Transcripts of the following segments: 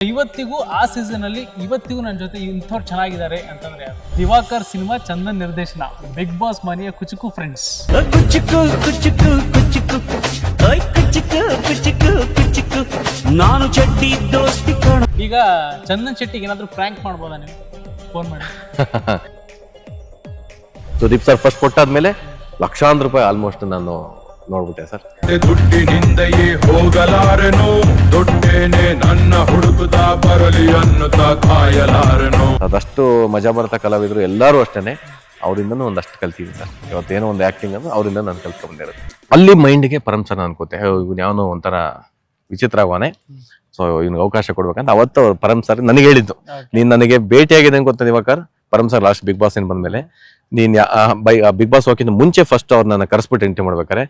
ಇವತ್ತಿಗೂ ಆ ಸೀಸನ್ ಅಲ್ಲಿ ಇವತ್ತಿಗೂ ನನ್ನ ಜೊತೆ ಇಂಥವ್ರು ಚೆನ್ನಾಗಿದ್ದಾರೆ ಅಂತಂದ್ರೆ? ದಿವಾಕರ್ ಸಿನಿಮಾ ಚಂದನ್ ನಿರ್ದೇಶನ ಬಿಗ್ ಬಾಸ್ ಮನೆಯ ಕುಚುಕು ಫ್ರೆಂಡ್ಸ್ ಕುಚುಕು ಕುಚುಕು ಕುಚುಕು. ಕುಚುಕು ಕುಚುಕು ಕುಚುಕು. ನಾನು ಚಟ್ಟಿ ದೋಸ್ತಿ ಕಣ. ಈಗ ಚಂದನ್ ಶೆಟ್ಟಿಗೆ ಏನಾದ್ರು ಪ್ರ್ಯಾಂಕ್ ಮಾಡ್ಬೋದಾ ನೀವು? ಫೋನ್ ಮಾಡಿ. ಸುದೀಪ್ ಸರ್ ಫಸ್ಟ್ ಕೊಟ್ಟಾದ್ಮೇಲೆ ಲಕ್ಷಾಂತರ ರೂಪಾಯಿ ಆಲ್ಮೋಸ್ಟ್ ನಾನು ನೋಡ್ಬಿಟ್ಟೆ ಸರ್. ದುಡ್ಡಿನಿಂದಯೇ ಹೋಗಲಾರನು? ದುಡ್ಡೇನೆ ನನ್ನ ಹುಡುಕುತ್ತ ಬರಲಿ ಅನ್ನುತ್ತಾ ಕಾಯಲಾರನು? ಅದಷ್ಟು ಮಜಾ ಬರತ ಕಲಾವಿದರು ಎಲ್ಲರೂ ಅಷ್ಟೇನೆ. ಅವರಿಂದನೂ ಒಂದಷ್ಟು ಕಲ್ತಿದ್ದೀನಿ ಸರ್. ಇವತ್ತೇನೋ ಒಂದು ಆ್ಯಕ್ಟಿಂಗ್ ಅಂದ್ರೆ ಅವರಿಂದ ನಾನು ಕಲ್ತ್ಕೊಂಡಿರೋದು ಅಲ್ಲಿ ಮೈಂಡ್ಗೆ ಪರಮ್ ಸರ್ ಅನ್ಕೋತೆ. ಇವ್ನು ಯಾವನೋ ಒಂಥರ ವಿಚಿತ್ರ ಆಗುವಾನೆ ಸೊ ಇವ್ನಿಗೆ ಅವಕಾಶ ಕೊಡ್ಬೇಕಂತ ಅವತ್ತು ಪರಮ್ ಸರ್ ನನಗೆ ಹೇಳಿದ್ದು. ನೀನ್ ನನಗೆ ಭೇಟಿಯಾಗಿದೆ ಅಂತ ಗೊತ್ತಾ Divakar? Param sir last Bigg Boss ಏನು ಬಂದ್ಮೇಲೆ, ನೀನ್ ಬೈ ಬಿಗ್ ಬಾಸ್ ಹೋಗಿಂತ ಮುಂಚೆ ಫಸ್ಟ್ ಅವ್ರು ನನ್ನ ಕರೆಸ್ಬಿಟ್ಟು ಎಂಟ್ರಿ ಮಾಡ್ಬೇಕಾರೆ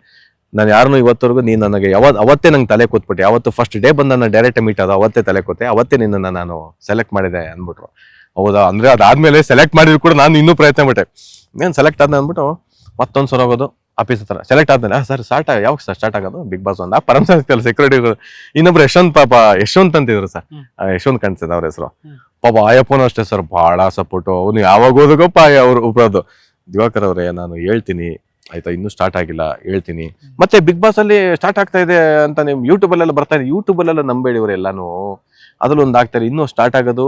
ನಾನು ಯಾರನ್ನೂ ಇವತ್ತವರೆಗೂ ನೀನು ನನಗೆ ಯಾವ ಅವತ್ತೇ ನಂಗೆ ತಲೆ ಕೂತ್ಬಿಟ್ಟು ಯಾವತ್ತು ಫಸ್ಟ್ ಡೇ ಬಂದು ನನ್ನ ಡೈರೆಕ್ಟ್ ಮೀಟ್ ಆದ, ಅವತ್ತೇ ತಲೆ ಕೂತೆ, ಅವತ್ತೇ ನಿನ್ನನ್ನು ನಾನು ಸೆಲೆಕ್ಟ್ ಮಾಡಿದೆ ಅಂದ್ಬಿಟ್ರು. ಹೌದಾ? ಅಂದ್ರೆ ಅದಾದ್ಮೇಲೆ ಸೆಲೆಕ್ಟ್ ಮಾಡಿದ್ರು ಕೂಡ ನಾನು ಇನ್ನೂ ಪ್ರಯತ್ನ ಬಿಟ್ಟೆ ನಾನು ಸೆಲೆಕ್ಟ್ ಆದ ಅಂದ್ಬಿಟ್ಟು ಮತ್ತೊಂದು ಸಲ ಹೋಗೋದು. ಆಫೀಸ್ ಹತ್ರ. ಸೆಲೆಕ್ಟ್ ಆದ್ಮೇಲೆ ಸರ್ ಸ್ಟಾರ್ಟ್ ಯಾವಾಗ ಸರ್ ಸ್ಟಾರ್ಟ್ ಆಗೋದು? ಬಿಗ್ ಬಾಸ್ ಒಂದು ಪರಮ ಸಂಸ್ಥೆಯಲ್ಲಿ ಸೆಕ್ಯೂರಿಟಿ ಇನ್ನೊಬ್ರು ಯಶವಂತ್ ಪಾಪ ಯಶವಂತ್ ಅಂತಿದ್ರು ಸರ್ ಯಶವಂತ ಕಾಣಿಸ್ತದೆ ಅವ್ರ ಹೆಸರು. ಪಾಪ ಆಯಪ್ಪನೂ ಅಷ್ಟೇ ಸರ್ ಬಹಳ ಸಪೋರ್ಟು ಅವನು ಯಾವಾಗ ಓದೋಗಪ್ಪ ಅವ್ರು ಉಪಯೋದು ದಿವಾಕರ್ ಅವರೇ ನಾನು ಹೇಳ್ತೀನಿ. ಆಯ್ತಾ ಇನ್ನೂ ಸ್ಟಾರ್ಟ್ ಆಗಿಲ್ಲ ಹೇಳ್ತೀನಿ. ಮತ್ತೆ ಬಿಗ್ ಬಾಸ್ ಅಲ್ಲಿ ಸ್ಟಾರ್ಟ್ ಆಗ್ತಾ ಇದೆ ಅಂತ ನೀವು ಯೂಟ್ಯೂಬ್ ಅಲ್ಲೆಲ್ಲ ಬರ್ತಾ ಇದೆ ಯೂಟ್ಯೂಬ್ ಅಲ್ಲೆಲ್ಲ ನಂಬೇಡಿ ಎಲ್ಲಾನು. ಅದ್ರಲ್ಲಿ ಒಂದು ಆಗ್ತಾರೆ ಇನ್ನೂ ಸ್ಟಾರ್ಟ್ ಆಗೋದು.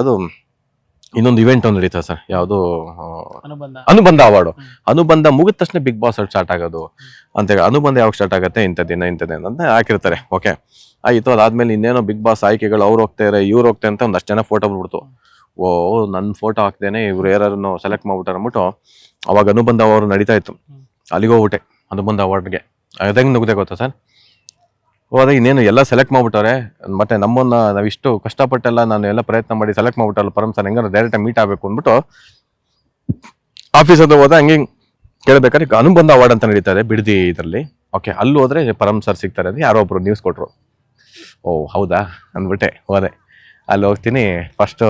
ಅದು ಇನ್ನೊಂದು ಇವೆಂಟ್ ಒಂದು ನಡೀತದೆ ಸರ್. ಯಾವುದು ಅನುಬಂಧ. ಅನುಬಂಧ ಅವಾರ್ಡು ಅನುಬಂಧ ಮುಗಿದ ತಕ್ಷಣ ಬಿಗ್ ಬಾಸ್ ಅಲ್ಲಿ ಸ್ಟಾರ್ಟ್ ಆಗೋದು. ಅಂತ ಅನುಬಂಧ ಯಾವಾಗ ಸ್ಟಾರ್ಟ್ ಆಗುತ್ತೆ ಇಂಥ ದಿನ ಇಂಥ ದಿನ ಅಂತ ಹಾಕಿರ್ತಾರೆ. ಓಕೆ ಆಯಿತು ಅದಾದ್ಮೇಲೆ ಇನ್ನೇನೋ ಬಿಗ್ ಬಾಸ್ ಆಯ್ಕೆಗಳು ಅವ್ರು ಹೋಗ್ತಾರೆ ಇವ್ರು ಹೋಗ್ತಾರೆ ಅಂತ ಒಂದಷ್ಟು ಜನ ಫೋಟೋ ಬಿಡ್ಬಿಡ್ತು. ಓ ನನ್ನ ಫೋಟೋ ಹಾಕ್ದೇನೆ ಇವ್ರು ಯಾರನ್ನು ಸೆಲೆಕ್ಟ್ ಮಾಡ್ಬಿಟ್ಟಾರೆ ಅಂದ್ಬಿಟ್ಟು ಅವಾಗ ಅನುಬಂಧ ಅವರು ನಡೀತಾ ಇತ್ತು. ಅಲ್ಲಿಗೆ ಹೋಗ್ಬಿಟ್ಟೆ ಅನುಬಂಧ ಅವಾರ್ಡ್ಗೆ ಅದಂಗೆ ನುಗ್ದೆ ಗೊತ್ತಾ ಸರ್? ಹೋದಾಗ ಇನ್ನೇನು ಎಲ್ಲ ಸೆಲೆಕ್ಟ್ ಮಾಡ್ಬಿಟ್ಟವ್ರೆ? ಮತ್ತೆ ನಮ್ಮನ್ನ ನಾವಿಷ್ಟು ಕಷ್ಟಪಟ್ಟೆಲ್ಲ ನಾನು ಎಲ್ಲ ಪ್ರಯತ್ನ ಮಾಡಿ ಸೆಲೆಕ್ಟ್ ಮಾಡ್ಬಿಟ್ಟಲ್ಲ ಪರಮ್ ಸರ್ ಹೆಂಗಾರ ಡೈರೆಕ್ಟ್ ಮೀಟ್ ಆಗಬೇಕು ಅಂದ್ಬಿಟ್ಟು ಆಫೀಸ್ ಅಂತ ಹೋದ ಹಂಗೆ ಕೇಳಬೇಕಾದ್ರೆ ಅನುಬಂಧ ಅವಾರ್ಡ್ ಅಂತ ನಡೀತಾರೆ ಬಿಡದಿ ಇದರಲ್ಲಿ. ಓಕೆ ಅಲ್ಲಿ ಹೋದ್ರೆ ಪರಮ್ ಸರ್ ಸಿಗ್ತಾರೆ ಅಂತ ಯಾರೋ ಒಬ್ರು ನ್ಯೂಸ್ ಕೊಟ್ರು. ಓ, ಹೌದಾ? ಅಂದ್ಬಿಟ್ಟೆ, ಹೋದೆ. ಅಲ್ಲಿ ಹೋಗ್ತೀನಿ ಫಸ್ಟ್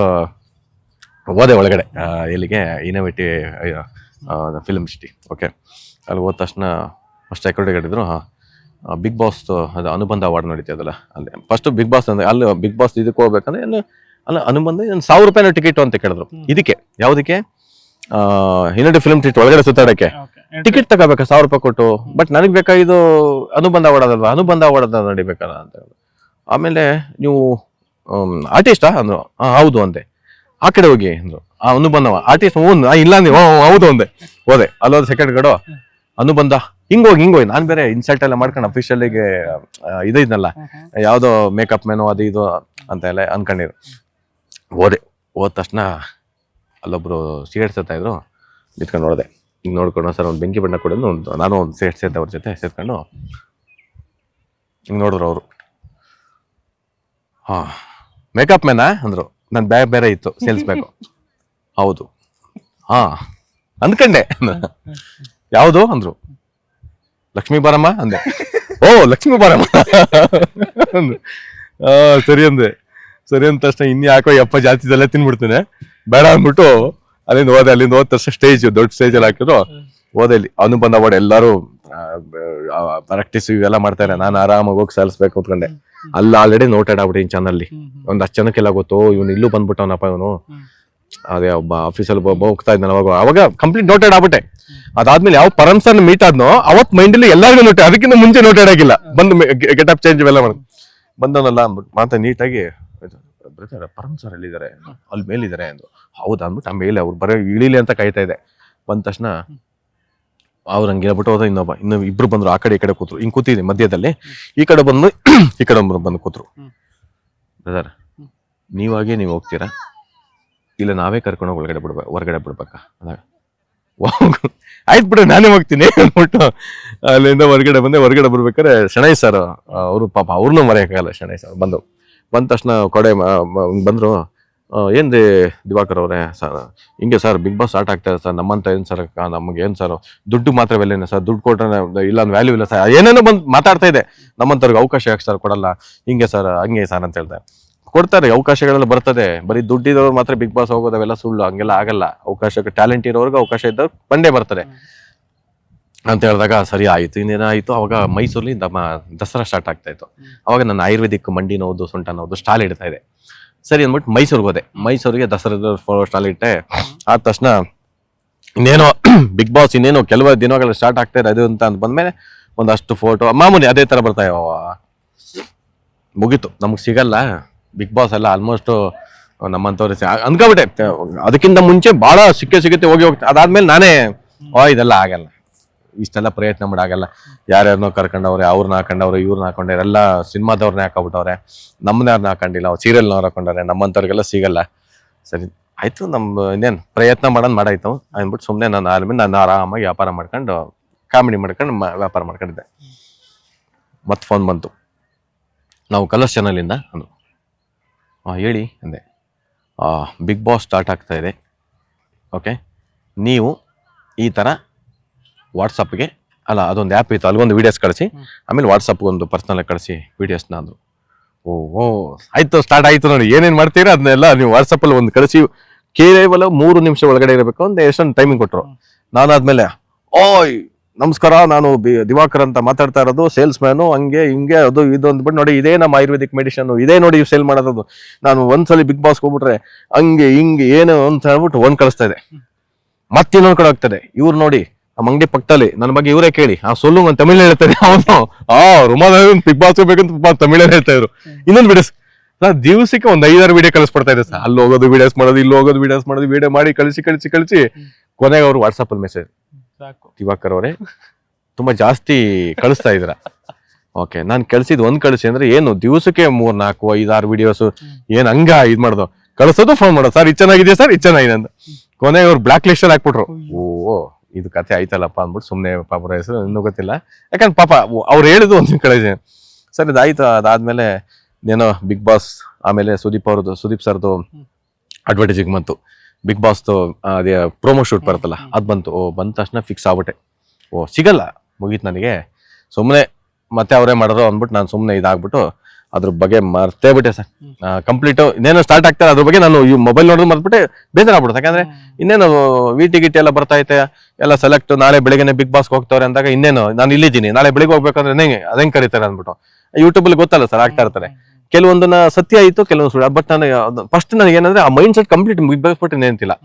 ಹೋದೆ ಒಳಗಡೆ ಇಲ್ಲಿಗೆ ಇನೋವೇಟಿವ್ ಫಿಲ್ಮ್ ಸಿಟಿ ಓಕೆ ಅಲ್ಲಿ ಹೋದ ತಕ್ಷಣ ಫಸ್ಟ್ ಸೆಕ್ಯೂರಿಟಿ ಹೇಳಿದ್ರು ಬಿಗ್ ಬಾಸ್ ಅದು ಅನುಬಂಧ ಅವಾರ್ಡ್ ನಡೀತದಲ್ಲ. ಅಲ್ಲಿ ಫಸ್ಟ್ ಬಿಗ್ ಬಾಸ್ ಅಂದ್ರೆ ಅಲ್ಲಿ ಬಿಗ್ ಬಾಸ್ ಇದಕ್ಕೆ ಹೋಗ್ಬೇಕಂದ್ರೆ ಏನು ಅಲ್ಲ ಅನುಬಂಧ ಏನು ಸಾವಿರ ರೂಪಾಯಿನ ಟಿಕೆಟ್ ಅಂತ ಕೇಳಿದ್ರು. ಇದಕ್ಕೆ ಯಾವುದಕ್ಕೆ? ಹಿನ್ನಡೆ ಫಿಲ್ಮ್ ಟಿಕೆಟ್ ಒಳಗಡೆ ಸುತ್ತಾಡಕ್ಕೆ. ಟಿಕೆಟ್ ತಗೋಬೇಕಾ ಸಾವಿರ ರೂಪಾಯಿ ಕೊಟ್ಟು? ಬಟ್ ನನಗೆ ಬೇಕಾಗಿದ್ದು ಅನುಬಂಧ ಅವಾರ್ಡಲ್ವಾ ಅನುಬಂಧ ಅವಾರ್ಡ್ ನಡಿಬೇಕಲ್ಲ ಅಂತ ಆಮೇಲೆ ನೀವು ಆರ್ಟಿಸ್ಟಾ ಅಂದ್ರು. "ಹಾ, ಹೌದು ಅಂದೆ. ಆ ಕಡೆ ಹೋಗಿ ಅಂದ್ರು. ಆ ಅನುಬಂಧ ಆರ್ಟಿಸ್ಟ್ ಹ್ಞೂ ಇಲ್ಲ ಅಂದ್ರೆ ಹೌದು ಅಂದೆ. ಹೋದೆ. ಅಲ್ಲೋದ್ ಸೆಕೆಂಡ್ ಗಡು. ಅನುಬಂಧ ಹಿಂಗೋಗಿ ಹಿಂಗೋಗಿ ನಾನು ಬೇರೆ ಇನ್ಸಲ್ಟ್ ಎಲ್ಲ ಮಾಡ್ಕೊಂಡು ಅಫಿಷಿಯಲಿಗೆ ಇದು ಇದ್ನಲ್ಲ ಯಾವುದೋ ಮೇಕಪ್ ಮೆನು ಅದು ಇದು ಅಂತ ಎಲ್ಲ ಅನ್ಕೊಂಡಿರು. ಓದೆ ಹೋದ ತಕ್ಷಣ ಅಲ್ಲೊಬ್ರು ಸಿಗರೇಟ್ ಸೇರ್ತಾ ಇದ್ರು. ನಿಂತ್ಕೊಂಡು ನೋಡಿದೆ. ಹಿಂಗೆ ನೋಡ್ಕೊಂಡು ಸರ್ ಒಂದು ಬೆಂಕಿ ಬಣ್ಣ ಕೊಡೋದು ಒಂದು ನಾನು ಒಂದು ಸೇಟ್ ಸೇರ್ತೆ ಅವ್ರ ಜೊತೆ ಸೇರ್ಕೊಂಡು ಹಿಂಗೆ ನೋಡಿದ್ರು ಅವರು. ಹಾಂ. ಮೇಕಪ್ ಮ್ಯಾನಾ ಅಂದರು. ನನ್ನ ಬ್ಯಾಗ್ ಬೇರೆ ಇತ್ತು. ಸೇಲ್ಸ್ ಬ್ಯಾಗು ಹೌದು. ಹಾಂ. ಅಂದ್ಕಂಡೆ. ಯಾವುದು ಅಂದ್ರು. ಲಕ್ಷ್ಮೀ ಬಾರಮ್ಮ ಅಂದೆ. ಓ ಲಕ್ಷ್ಮೀ ಬಾರಮ್ಮ. ಅಂದ್ರು. ಆ ಸರಿ ಅಂದೆ. ಸರಿ ಅಂದ ತಕ್ಷಣ ಇನ್ನು ಯಾಕೋ ಯಪ್ಪ ಜಾಸ್ತಿ ಎಲ್ಲ ತಿನ್ಬಿಡ್ತೇನೆ. ಬೇಡ ಅಂದ್ಬಿಟ್ಟು ಅಲ್ಲಿಂದ ಹೋದೆ ಅಲ್ಲಿಂದ ಹೋದ ತಕ್ಷಣ ಸ್ಟೇಜ್ ದೊಡ್ಡ ಸ್ಟೇಜ್ ಅಲ್ಲಿ ಹಾಕಿದ್ರು. ಹೋದೆ ಇಲ್ಲಿ ಬಂದ ಅವಾರ್ಡ್ ಎಲ್ಲರೂ ಪ್ರಾಕ್ಟೀಸ್ ಇವೆಲ್ಲ ಮಾಡ್ತಾರೆ ನಾನು ಆರಾಮಾಗಿ ಹೋಗಿ ಸಲ್ಲಿಸ್ಬೇಕು ಅಂದ್ಕೊಂಡೆ. ಅಲ್ಲಿ ಆಲ್ರೆಡಿ ನೋಟೆಡ್ ಆಗ್ಬಿಟ್ಟು ಚಾನಲ್ಲಿ ಒಂದ್ ಹತ್ತು ಜನಕ್ಕೆಲ್ಲ ಗೊತ್ತು ಇವನು ಇಲ್ಲೂ ಬಂದ್ಬಿಟ್ಟವನಪ್ಪ ಇವನು. ಅದೇ ಒಬ್ಬ ಆಫೀಸಲ್ಲಿ ಒಬ್ಬ ಹೋಗ್ತಾ ಇದ್ದಾನೆ ಅವಾಗ ಅವಾಗ ಕಂಪ್ಲೀಟ್ ನೋಟೆಡ್ ಆಗ್ಬಿಟ್ಟೆ. ಅದಾದ್ಮೇಲೆ ಯಾವ ಪರಮ್ ಸರ್ ಮೀಟ್ ಆದ್ನೋ ಅವತ್ ಮೈಂಡ್ ಅಲ್ಲಿ ಎಲ್ಲರಿಗೂ ನೋಟೆ ಅದಕ್ಕಿಂತ ಮುಂಚೆ ನೋಟೆಡ್ ಆಗಿಲ್ಲ. ಬಂದು ಗೆಟ್ ಅಪ್ ಚೇಂಜ್ ಎಲ್ಲ ಮಾಡಿ. ಬಂದವನಲ್ಲ ಅಂದ್ಬಿಟ್ಟು ಮಾತಾ ನೀಟಾಗಿ ಬ್ರದರ್ ಪರಮ್ ಸರ್ ಎಲ್ಲಿದ್ದಾರೆ? ಅಲ್ಲಿ ಮೇಲಿದ್ದಾರೆ ಅಂದ್ರು ಹೌದಾ ಅಂದ್ಬಿಟ್ಟು ಆ ಮೇಲೆ ಅವ್ರು ಬರೋ ಇಳಿಲಿ ಅಂತ ಕಾಯ್ತಾ ಇದೆ. ಬಂದ ತಕ್ಷಣ ಅವ್ರು ಹಂಗೆ ಹೇಳ್ಬಿಟ್ಟು ಹೋದ ಇನ್ನೊಬ್ಬ ಇನ್ನು ಇಬ್ರು ಬಂದ್ರು ಆ ಕಡೆ ಈ ಕಡೆ ಕೂತ್ರು. ಹಿಂಗ್ ಕೂತಿದ್ದೆ ಮಧ್ಯದಲ್ಲಿ. ಈ ಕಡೆ ಬಂದು ಈ ಕಡೆ ಬಂದು ಬಂದು ಕೂತ್ರು. ಬ್ರದರ್ ನೀವಾಗೆ ನೀವು ಹೋಗ್ತೀರಾ? ಇಲ್ಲ, ನಾವೇ ಕರ್ಕೊಂಡು ಒಳಗಡೆ ಬಿಡ್ಬೇಕು ಹೊರಗಡೆ ಬಿಡ್ಬೇಕಾ? ಆಯ್ತು ಬಿಡು, ನಾನೇ ಹೋಗ್ತೀನಿ ಅಂದ್ಬಿಟ್ಟು ಅಲ್ಲಿಂದ ಹೊರಗಡೆ ಬಂದೆ. ಹೊರಗಡೆ ಬರ್ಬೇಕಾದ್ರೆ ಶಣೈ ಸರ್ ಅವರು ಪಾಪ ಅವ್ರನ್ನೂ ಮರೆಯೋಕ್ಕಾಗಲ್ಲ ಶಣೈ ಸರ್ ಬಂದು, ಬಂದ ತಕ್ಷಣ ಕೊಡೆ ಬಂದರು ಏನು ರೀ ದಿವಾಕರ್ ಅವರೇ ಸರ್ ಹಿಂಗೆ ಸರ್ ಬಿಗ್ ಬಾಸ್ ಸ್ಟಾರ್ಟ್ ಆಗ್ತಾ ಇದೆ ಸರ್ ನಮ್ಮಂತ ಏನು ಸರ್ ನಮಗೆ ಏನು ಸರ್ ದುಡ್ಡು ಮಾತ್ರ ಬೆಲೆನೇ ಸರ್ ದುಡ್ಡು ಕೊಟ್ರೆ ಇಲ್ಲ ವ್ಯಾಲ್ಯೂ ಇಲ್ಲ ಸರ್ ಏನೇನೋ ಬಂದು ಮಾತಾಡ್ತಾ ಇದೆ. ನಮ್ಮಂತವ್ರಿಗೆ ಅವಕಾಶ ಯಾಕೆ ಸರ್ ಕೊಡಲ್ಲ? ಹಿಂಗೆ ಸರ್ ಹಂಗೆ ಸರ್ ಅಂತ ಹೇಳ್ತಾರೆ. ಕೊಡ್ತಾರೆ ಅವಕಾಶಗಳೆಲ್ಲ ಬರ್ತದೆ. ಬರೀ ದುಡ್ಡಿರೋರು ಮಾತ್ರ ಬಿಗ್ ಬಾಸ್ ಹೋಗೋದವೆಲ್ಲ ಸುಳ್ಳು ಹಂಗೆಲ್ಲ ಆಗಲ್ಲ. ಅವಕಾಶ ಟ್ಯಾಲೆಂಟ್ ಇರೋರ್ಗೆ ಅವಕಾಶ ಇದ್ದವ್ರು ಬಂದೇ ಬರ್ತಾರೆ ಅಂತ ಹೇಳಿದಾಗ ಸರಿ ಆಯಿತು ಇನ್ನೇನಾಯಿತು ಅವಾಗ ಮೈಸೂರಲ್ಲಿ ನಮ್ಮ ದಸರಾ ಸ್ಟಾರ್ಟ್ ಆಗ್ತಾ ಇತ್ತು. ಅವಾಗ ನಾನು ಆಯುರ್ವೇದಿಕ್ ಮಂಡಿ ನೋವುದು ಸೊಂಟ ನೋವುದು ಸ್ಟಾಲ್ ಇಡ್ತಾ ಇದೆ. ಸರಿ ಅಂದ್ಬಿಟ್ಟು ಮೈಸೂರಿಗೆ ಹೋದೆ. ಮೈಸೂರಿಗೆ ದಸರಾದ ಸ್ಟಾಲ್ ಇಟ್ಟೆ. ಆದ ತಕ್ಷಣ ಇನ್ನೇನೋ ಬಿಗ್ ಬಾಸ್ ಇನ್ನೇನೋ ಕೆಲವು ದಿನಗಳಲ್ಲಿ ಸ್ಟಾರ್ಟ್ ಆಗ್ತಾ ಇದೆ ಅದು ಅಂತ ಅಂತ ಬಂದ್ಮೇಲೆ ಒಂದಷ್ಟು ಫೋಟೋ ಮಾಮೂಲಿ ಅದೇ ತರ ಬರ್ತಾ ಇವ. ಮುಗೀತು. ನಮ್ಗೆ ಸಿಗಲ್ಲ. ಬಿಗ್ ಬಾಸ್ ಎಲ್ಲ ಆಲ್ಮೋಸ್ಟ್ ನಮ್ಮಂತವ್ರು ಅನ್ಕೋಬಿಟ್ಟೆ ಅದಕ್ಕಿಂತ ಮುಂಚೆ ಬಹಳ ಸಿಕ್ಕೇ ಸಿಗುತ್ತೆ ಹೋಗಿ ಹೋಗ್ತಾ ಅದಾದ್ಮೇಲೆ ನಾನೇ, ಓ, ಇದೆಲ್ಲ ಆಗಲ್ಲ. ಇಷ್ಟೆಲ್ಲ ಪ್ರಯತ್ನ ಮಾಡಾಗಲ್ಲ ಯಾರ್ಯಾರನ್ನೋ ಕರ್ಕೊಂಡವ್ರೆ ಅವ್ರನ್ನ ಹಾಕೊಂಡವ್ರೆ ಇವ್ರನ್ನ ಹಾಕೊಂಡವ್ರೆ ಎಲ್ಲ ಸಿನಿಮಾದವ್ರನ್ನ ಹಾಕೊಬಿಟ್ಟವ್ರೆ. ನಮ್ಮನ್ನ ಯಾರನ್ನ ಹಾಕೊಂಡಿಲ್ಲ ಸೀರಿಯಲ್ನವ್ರು ಹಾಕೊಂಡವ್ರೆ ನಮ್ಮಂಥವ್ರಿಗೆಲ್ಲ ಸಿಗಲ್ಲ. ಸರಿ, ಆಯ್ತು ನಮ್ಮ ಇನ್ನೇನು, ಪ್ರಯತ್ನ ಮಾಡೋದು ಮಾಡಾಯ್ತು ಅಂದ್ಬಿಟ್ಟು ಸುಮ್ಮನೆ ನಾನು ಆದ್ಮೇಲೆ ನಾನು ಆರಾಮಾಗಿ ವ್ಯಾಪಾರ ಮಾಡ್ಕೊಂಡು, ಕಾಮಿಡಿ ಮಾಡ್ಕೊಂಡು ವ್ಯಾಪಾರ ಮಾಡ್ಕೊಂಡಿದ್ದೆ. ಮತ್ತೆ ಫೋನ್ ಬಂತು. ನಾವು ಕಲರ್ಸ್ ಚಾನಲಿಂದ ಅಂದು ಹಾಂ ಹೇಳಿ ಅಂದೆ. ಬಿಗ್ ಬಾಸ್ ಸ್ಟಾರ್ಟ್ ಆಗ್ತಾ ಇದೆ. ಓಕೆ ನೀವು ಈ ಥರ ವಾಟ್ಸಪ್ಗೆ ಅಲ್ಲ ಅದೊಂದು ಆ್ಯಪ್ ಇತ್ತು ಅಲ್ಲಿಗೊಂದು ವೀಡಿಯೋಸ್ ಕಳಿಸಿ ಆಮೇಲೆ ವಾಟ್ಸಪ್ಗೆ ಒಂದು ಪರ್ಸ್ನಲ್ ಕಳಿಸಿ ವೀಡಿಯೋಸ್ನ ಅಂದರು ಓ ಓ ಆಯಿತು ಸ್ಟಾರ್ಟ್ ಆಯಿತು ನೋಡಿ ಏನೇನು ಮಾಡ್ತೀರಾ ಅದನ್ನೆಲ್ಲ ನೀವು ವಾಟ್ಸಪ್ಪಲ್ಲಿ ಒಂದು ಕಳಿಸಿ ಕೇವಲ ಮೂರು ನಿಮಿಷ ಒಳಗಡೆ ಇರಬೇಕು ಒಂದು ಎಷ್ಟೊಂದು ಟೈಮಿಂಗ್ ಕೊಟ್ಟರು ನಾನು ಆದಮೇಲೆ ಓಯ್ ನಮಸ್ಕಾರ, ನಾನು ದಿವಾಕರ್ ಅಂತ ಮಾತಾಡ್ತಾ ಇರೋದು ಸೇಲ್ಸ್ ಮ್ಯಾನು ಹಂಗೆ ಹಿಂಗೆ ಅದು ಇದು ಅಂದ್ಬಿಟ್ಟು ನೋಡಿ, ಇದೇ ನಮ್ಮ ಆಯುರ್ವೇದಿಕ್ ಮೆಡಿಷನ್ ಇದೇ ನೋಡಿ ಸೇಲ್ ಮಾಡೋದು ನಾನು ಒಂದ್ಸಲಿ ಬಿಗ್ ಬಾಸ್ ಹೋಗ್ಬಿಟ್ರೆ ಹಂಗೆ ಹಿಂಗೆ ಏನು ಅಂತ ಹೇಳ್ಬಿಟ್ಟು ಒಂದ್ ಕಳಿಸ್ತಾ ಇದೆ. ಮತ್ತೆ ಇನ್ನೊಂದ್ ಕಡೆ ಹೋಗ್ತದೆ ಇವ್ರು ನೋಡಿ, ನಮ್ಮ ಅಂಗಡಿ ಪಕ್ಕದಲ್ಲಿ, ನನ್ನ ಬಗ್ಗೆ ಇವರೇ ಕೇಳಿ. ಆ ಸೊಲ್ಲು ಒಂದು ತಮಿಳ್ ಹೇಳ್ತಾರೆ, ಅವನು, ಆ ರುಮಾಲ ಬಿಗ್ ಬಾಸ್ ಹೋಗ್ಬೇಕಂತ ತಮಿಳೇ ಹೇಳ್ತಾ ಇದ್ರು. ಇನ್ನೊಂದು ವಿಡಿಯೋಸ್ ನಾ ದಿವಸಕ್ಕೆ ಒಂದ್ ಐದಾರು ವಿಡಿಯೋ ಕಳಿಸ್ಬಿಡ್ತಾ ಇದೆ ಸರ್. ಅಲ್ಲಿ ಹೋಗೋದು ವಿಡಿಯೋಸ್ ಮಾಡೋದು, ಇಲ್ಲಿ ಹೋಗೋದು ವಿಡಿಯೋಸ್ ಮಾಡೋದು ವಿಡಿಯೋ ಮಾಡಿ ಕಳಿಸಿ ಕಳಿಸಿ ಕಳಿಸಿ, ಕೊನೆಗೆ ಅವರು ವಾಟ್ಸಪ್ ಅಲ್ಲಿ ಮೆಸೇಜ್ ಸಾಕು. ದಿವಾಕರ್ ಅವರೇ ತುಂಬಾ ಜಾಸ್ತಿ ಕಳಿಸ್ತಾ ಇದ್ರ ಓಕೆ ನಾನು ಕಳ್ಸಿದ್ ಒಂದ್ ಕಳಿಸಿ ಅಂದ್ರೆ ಏನು ದಿವಸಕ್ಕೆ ಮೂರ್ ನಾಲ್ಕು ಐದಾರು ವಿಡಿಯೋಸ್ ಏನ್ ಹಂಗ ಇದ್ ಮಾಡೋದು. ಕಳ್ಸೋದು ಫೋನ್ ಮಾಡೋದು. ಸರ್ ಇದು ಚೆನ್ನಾಗಿದೆ ಸರ್? ಇದು ಚೆನ್ನಾಗಿದೆ ಅಂತ ಕೊನೆಗೆ ಅವ್ರು ಬ್ಲಾಕ್ ಲಿಸ್ಟ್ ಅಲ್ಲಿ ಹಾಕ್ಬಿಟ್ರು. ಓ ಇದು ಕತೆ ಆಯ್ತಲ್ಲಪ್ಪ ಅಂದ್ಬಿಟ್ಟು ಸುಮ್ಮನೆ ಪಾಪ ಹೆಸರು ಇನ್ನೂ ಗೊತ್ತಿಲ್ಲ. ಯಾಕಂದ್ರೆ ಪಾಪ ಅವ್ರು ಹೇಳಿದ್ದು ಒಂದ್ ಕಳಿಸಿ. ಸರ್ ಇದಾಯ್ತು ಅದಾದ್ಮೇಲೆ ಏನೋ ಬಿಗ್ ಬಾಸ್ ಆಮೇಲೆ ಸುದೀಪ್ ಅವ್ರದ್ದು ಸುದೀಪ್ ಸರ್ದು ಅಡ್ವರ್ಟೈಸಿಂಗ್ ಬಂತು. ಬಿಗ್ ಬಾಸ್ ಅದೇ ಪ್ರೋಮೋ ಶೂಟ್ ಬರುತ್ತಲ್ಲ ಅದು ಬಂತು. ಓ ಬಂದ ತಕ್ಷಣ ಫಿಕ್ಸ್ ಆಗ್ಬಿಟ್ಟೆ. ಓ ಸಿಗಲ್ಲ ಮುಗೀತು ನನಗೆ. ಸುಮ್ಮನೆ ಮತ್ತೆ ಅವರೇ ಮಾಡೋರು ಅಂದ್ಬಿಟ್ಟು ನಾನು ಸುಮ್ಮನೆ ಇದಾಗ್ಬಿಟ್ಟು ಅದ್ರ ಬಗ್ಗೆ ಮರ್ತೇ ಬಿಟ್ಟೆ ಸರ್. ಕಂಪ್ಲೀಟು ಇನ್ನೇನು ಸ್ಟಾರ್ಟ್ ಆಗ್ತಾರೆ ಅದ್ರ ಬಗ್ಗೆ ನಾನು ಈ ಮೊಬೈಲ್ ನೋಡೋದು ಮರ್ತ್ಬಿಟ್ಟೆ ಬೇಜಾರಾಗ್ಬಿಡುತ್ತೆ ಯಾಕಂದ್ರೆ ಇನ್ನೇನು ವಿ ಟಿ ಗಿಟಿ ಎಲ್ಲ ಬರ್ತಾ ಐತೆ ಎಲ್ಲ ಸೆಲೆಕ್ಟ್ ನಾಳೆ ಬೆಳಗ್ಗೆನೆ ಬಿಗ್ ಬಾಸ್ಗೆ ಹೋಗ್ತವ್ರೆ ಅಂದಾಗ ಇನ್ನೇನು ನಾನು ಇಲ್ಲಿದ್ದೀನಿ. ನಾಳೆ ಬೆಳಿಗ್ಗೆ ಹೋಗ್ಬೇಕಂದ್ರೆ ಹೆಂಗೆ ಅದಂಗೆ ಕರೀತಾರೆ ಅಂದ್ಬಿಟ್ಟು. ಯೂಟ್ಯೂಬಲ್ಲಿ ಗೊತ್ತಲ್ಲ ಸರ್ ಆಗ್ತಾ ಇರ್ತಾರೆ. ಕೆಲವೊಂದನ್ನ ಸತ್ಯ ಆಯ್ತು ಕೆಲವೊಂದು ಸುಳ್ಳು. ಬಟ್ ನನಗೆ ಫಸ್ಟ್ ನನಗೆ ಏನಂದ್ರೆ ಆ mind set complete Bigg Boss ಬಿಟ್ಟು ನಿಂತಿಲ್ಲ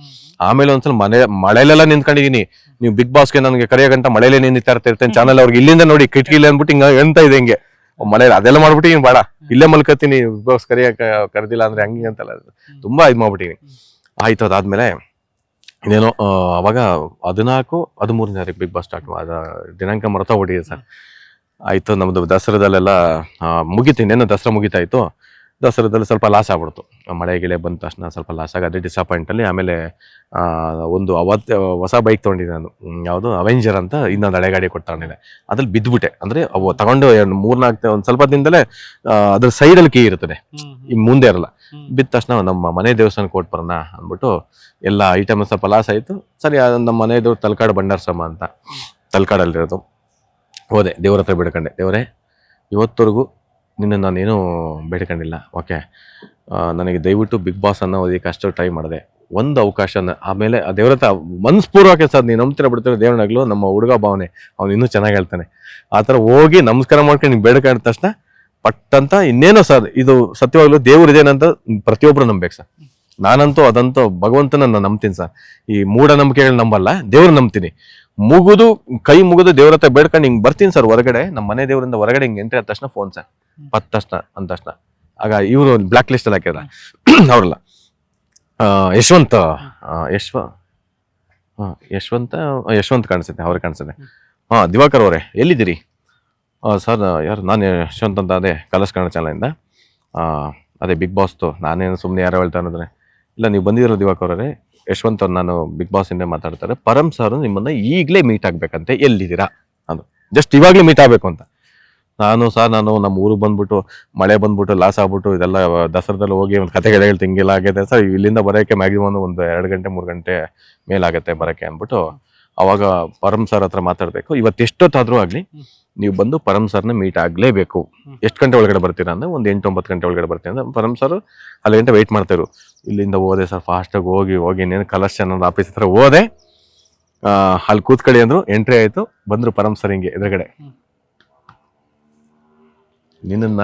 ಆಮೇಲೆ ಒಂದ್ಸಲ ಮನೆ ಮಳೆಲೆಲ್ಲ ನಿಂತ್ಕೊಂಡಿದೀನಿ. ನೀವು ಬಿಗ್ ಬಾಸ್ಗೆ ನನಗೆ ಕರೆಯೋ ಗಂಟ ಮಳೆಯಲ್ಲೇ ನಿಂತಿರ್ತಾ ಇರ್ತೇನೆ. ಚಾನಲ್ ಅವ್ರಿಗೆ ಇಲ್ಲಿಂದ ನೋಡಿ ಕಿಟಕಿಲಿ ಅಂದ್ಬಿಟ್ಟು ಹಿಂಗ ಎಂತ ಇದೆ ಹಿಂಗೆ. ಮಳೆ ಅದೆಲ್ಲ ಮಾಡ್ಬಿಟ್ಟಿನಿ ಬೇಡ. ಇಲ್ಲೇ ಮಲ್ಕತ್ತೀನಿ ಬಿಗ್ ಬಾಸ್ ಕರೆಯಕ ಕರೆದಿಲ್ಲ ಅಂದ್ರೆ ಹಂಗೆ ಅಂತಲ್ಲ ತುಂಬಾ ಇದು ಮಾಡ್ಬಿಟ್ಟಿನಿ ಆಯ್ತು ಅದಾದ್ಮೇಲೆ ಇನ್ನೇನು ಅವಾಗ ಹದಿನಾಲ್ಕು ಹದಿಮೂರನೇ ತಾರೀಕು ಬಿಗ್ ಬಾಸ್ ಸ್ಟಾರ್ಟ್ ದಿನಾಂಕ ಮರ್ತಾ ಹೊಡಿದೆ ಸರ್ ಆಯ್ತು ನಮ್ದು ದಸರಾದಲ್ಲೆಲ್ಲ ಮುಗಿತು ಇನ್ನೇನು ದಸರಾ ಮುಗಿತಾಯಿತು. ದಸರಾದಲ್ಲಿ ಸ್ವಲ್ಪ ಲಾಸ್ ಆಗ್ಬಿಡ್ತು. ಮಳೆ ಗಿಳೆ ಬಂದ ತಕ್ಷಣ ಸ್ವಲ್ಪ ಲಾಸ್ ಆಗ ಅದೇ ಡಿಸಪಾಯಿಂಟ್ ಅಲ್ಲಿ ಆಮೇಲೆ ಒಂದು ಅವತ್ತು ಹೊಸ ಬೈಕ್ ತೊಗೊಂಡಿದ್ದೆ ನಾನು. ಯಾವುದು? ಅವೆಂಜರ್ ಅಂತ ಇನ್ನೊಂದು ಹಳೆ ಗಾಡಿ ಕೊಟ್ಟು ತಗೊಂಡಿದ್ದೆ. ಅದ್ರಲ್ಲಿ ಬಿದ್ದುಬಿಟ್ಟೆ. ಅಂದ್ರೆ ಅವು ತಗೊಂಡು ಎರಡು ಮೂರ್ನಾಲ್ಕು ಒಂದು ಸ್ವಲ್ಪ ದಿನದಲ್ಲೇ ಅದ್ರ ಸೈಡಲ್ಲಿ ಕೀ ಇರ್ತದೆ ಈ ಮುಂದೆ ಇರಲ್ಲ. ಬಿದ್ದ ತಕ್ಷಣ ನಮ್ಮ ಮನೆ ದೇವಸ್ಥಾನ ಕೊಟ್ಟು ಬರೋಣ ಅಂದ್ಬಿಟ್ಟು ಎಲ್ಲ ಐಟಮ್ ಸ್ವಲ್ಪ ಲಾಸ್ ಆಯಿತು. ಸರಿ ನಮ್ಮ ಮನೆಯದು ತಲಕಾಡು ಸಮ ಅಂತ. ತಲಕಾಡಲ್ಲಿರೋದು. ಹೋದೆ, ದೇವ್ರ ಹತ್ರ ಬೇಡ್ಕೊಂಡೆ. ದೇವರೇ, ಇವತ್ತವರೆಗೂ ನಿನ್ನ ನಾನೇನು ಬೇಡ್ಕೊಂಡಿಲ್ಲ, ಓಕೆ? ನನಗೆ ದಯವಿಟ್ಟು ಬಿಗ್ ಬಾಸ್ ಅನ್ನೋ ಓದಕ್ಕೆ ಅಷ್ಟು ಟ್ರೈ ಮಾಡಿದೆ. ಒಂದು ಅವಕಾಶನ, ಆಮೇಲೆ ಆ ದೇವ್ರ ಹತ್ರ ಮನಸ್ಪೂರ್ವಕ ಸರ್ ನೀನು ನಂಬ್ತೀರ ಬಿಡ್ತೀರ ದೇವ್ರನಾಗ್ಲು ನಮ್ಮ ಹುಡುಗ ಭಾವನೆ, ಅವ್ನು ಇನ್ನೂ ಚೆನ್ನಾಗಿ ಹೇಳ್ತಾನೆ. ಆ ಥರ ಹೋಗಿ ನಮಸ್ಕಾರ ಮಾಡ್ಕೊಂಡು ನೀವು ಬೇಡ್ಕೊಂಡ ತಕ್ಷಣ ಪಟ್ಟಂತ ಇನ್ನೇನೋ ಸರ್, ಇದು ಸತ್ಯವಾಗ್ಲೂ ದೇವ್ರು ಇದೇನಂತ ಪ್ರತಿಯೊಬ್ರು ನಂಬೇಕು ಸರ್. ನಾನಂತೂ ಅದಂತೂ ಭಗವಂತನ ನಾನು ನಂಬ್ತೀನಿ ಸರ್. ಈ ಮೂಢನಂಬಿಕೆಗಳು ನಂಬಲ್ಲ, ದೇವ್ರು ನಂಬ್ತೀನಿ. ಮುಗುದು ಕೈ ಮುಗಿದು ದೇವ್ರ ಹತ್ರ ಬೇಡ್ಕೊಂಡು ಹಿಂಗ್ ಬರ್ತೀನಿ ಸರ್ ಹೊರಗಡೆ. ನಮ್ಮ ಮನೆ ದೇವರಿಂದ ಹೊರಗಡೆ ಹಿಂಗೆ ಎಂಟ್ರಿ ಆದ ತಕ್ಷಣ ಫೋನ್ ಸರ್. ಪತ್ತಷ್ಟ ತಕ್ಷಣ ಅಂದ ತಕ್ಷಣ. ಆಗ ಇವರು ಬ್ಲಾಕ್ ಲಿಸ್ಟ್ ಅಲ್ಲಿ ಹಾಕಿದ್ರ. ಅವ್ರಲ್ಲ. ಯಶವಂತ. ಯಶ್ವ ಯಶವಂತ ಯಶವಂತ ಯಶವಂತ್ ಕಾಣಿಸುತ್ತೆ ಅವ್ರಿಗೆ ಕಾಣಿಸುತ್ತೆ. ಹಾಂ ದಿವಾಕರ್ ಅವರೇ ಎಲ್ಲಿದ್ದೀರಿ? ಸರ್ ಯಾರು ನಾನು ಯಶವಂತ ಅಂತ ಅದೇ ಕಲರ್ಸ್ ಕನ್ನಡ ಚಾನಲಿಂದ ಅದೇ ಬಿಗ್ ಬಾಸ್ದು ನಾನೇನು ಸುಮ್ಮನೆ ಯಾರು ಹೇಳ್ತಾ ಅನ್ನೋದ್ರೆ ಇಲ್ಲ ನೀವು ಬಂದಿರೋ ದಿವಾಕರ್ ಅವರೇ? ಯಶವಂತ್ ಅವ್ರು ನಾನು ಬಿಗ್ ಬಾಸ್ ಇಂದ ಮಾತಾಡ್ತಾರೆ. ಪರಮ್ ಸರ್ ನಿಮ್ಮನ್ನ ಈಗಲೇ ಮೀಟ್ ಆಗ್ಬೇಕಂತೆ ಎಲ್ಲಿದ್ದೀರಾ? ಅದು. ಜಸ್ಟ್ ಇವಾಗಲೇ ಮೀಟ್ ಆಗ್ಬೇಕು ಅಂತ. ನಾನು ಸರ್ ನಾನು ನಮ್ಮ ಊರಿಗೆ ಬಂದ್ಬಿಟ್ಟು, ಮಳೆ ಬಂದ್ಬಿಟ್ಟು ಲಾಸ್ ಆಗ್ಬಿಟ್ಟು, ಇದೆಲ್ಲ ದಸರಾದಲ್ಲಿ ಹೋಗಿ ಒಂದು ಕತೆಗಳು ಹೇಳ್ತಿ ತಿಂಗಿಲ್ಲ ಆಗಿದೆ. ಸರ್ ಇಲ್ಲಿಂದ ಬರೋಕ್ಕೆ ಮ್ಯಾಕ್ಸಿಮಮ್ ಒಂದು ಎರಡು ಗಂಟೆ, ಮೂರು ಗಂಟೆ ಮೇಲಾಗತ್ತೆ ಬರೋಕ್ಕೆ ಅಂದ್ಬಿಟ್ಟು ಅವಾಗ ಪರಮ್ ಸರ್ ಹತ್ರ ಮಾತಾಡಬೇಕು. ಇವತ್ತು ಎಷ್ಟೊತ್ತಾದ್ರೂ ಆಗಲಿ ನೀವು ಬಂದು ಪರಮ್ ಸರ್ನ ಮೀಟ್ ಆಗಲೇಬೇಕು. ಎಷ್ಟು ಗಂಟೆ ಒಳಗಡೆ ಬರ್ತೀರಾ ಅಂದ್ರೆ ಒಂದು ಎಂಟು ಒಂಬತ್ತು ಗಂಟೆ ಒಳಗಡೆ ಬರ್ತೀನಿ ಅಂದ್ರೆ ಪರಮ್ ಸರ್ ಅಲ್ಲಿ ಗಂಟೆ ವೆಯ್ಟ್ ಮಾಡ್ತಾಯಿರು ಇಲ್ಲಿಂದ ಹೋದೆ ಸರ್ ಫಾಸ್ಟಾಗಿ ಹೋಗಿ ಹೋಗಿ ಇನ್ನೇನು ಕಲರ್ಸ್ ಅನ್ನೋದು ಆಫೀಸ್ ಹತ್ರ ಹೋದೆ. ಅಲ್ಲಿ ಕೂತ್ಕೊಳ್ಳಿ ಅಂದ್ರು ಎಂಟ್ರಿ ಆಯ್ತು ಬಂದ್ರು ಪರಮ್ ಸರ್ ಹಿಂಗೆ ಎದುರುಗಡೆ. ನಿನ್ನನ್ನ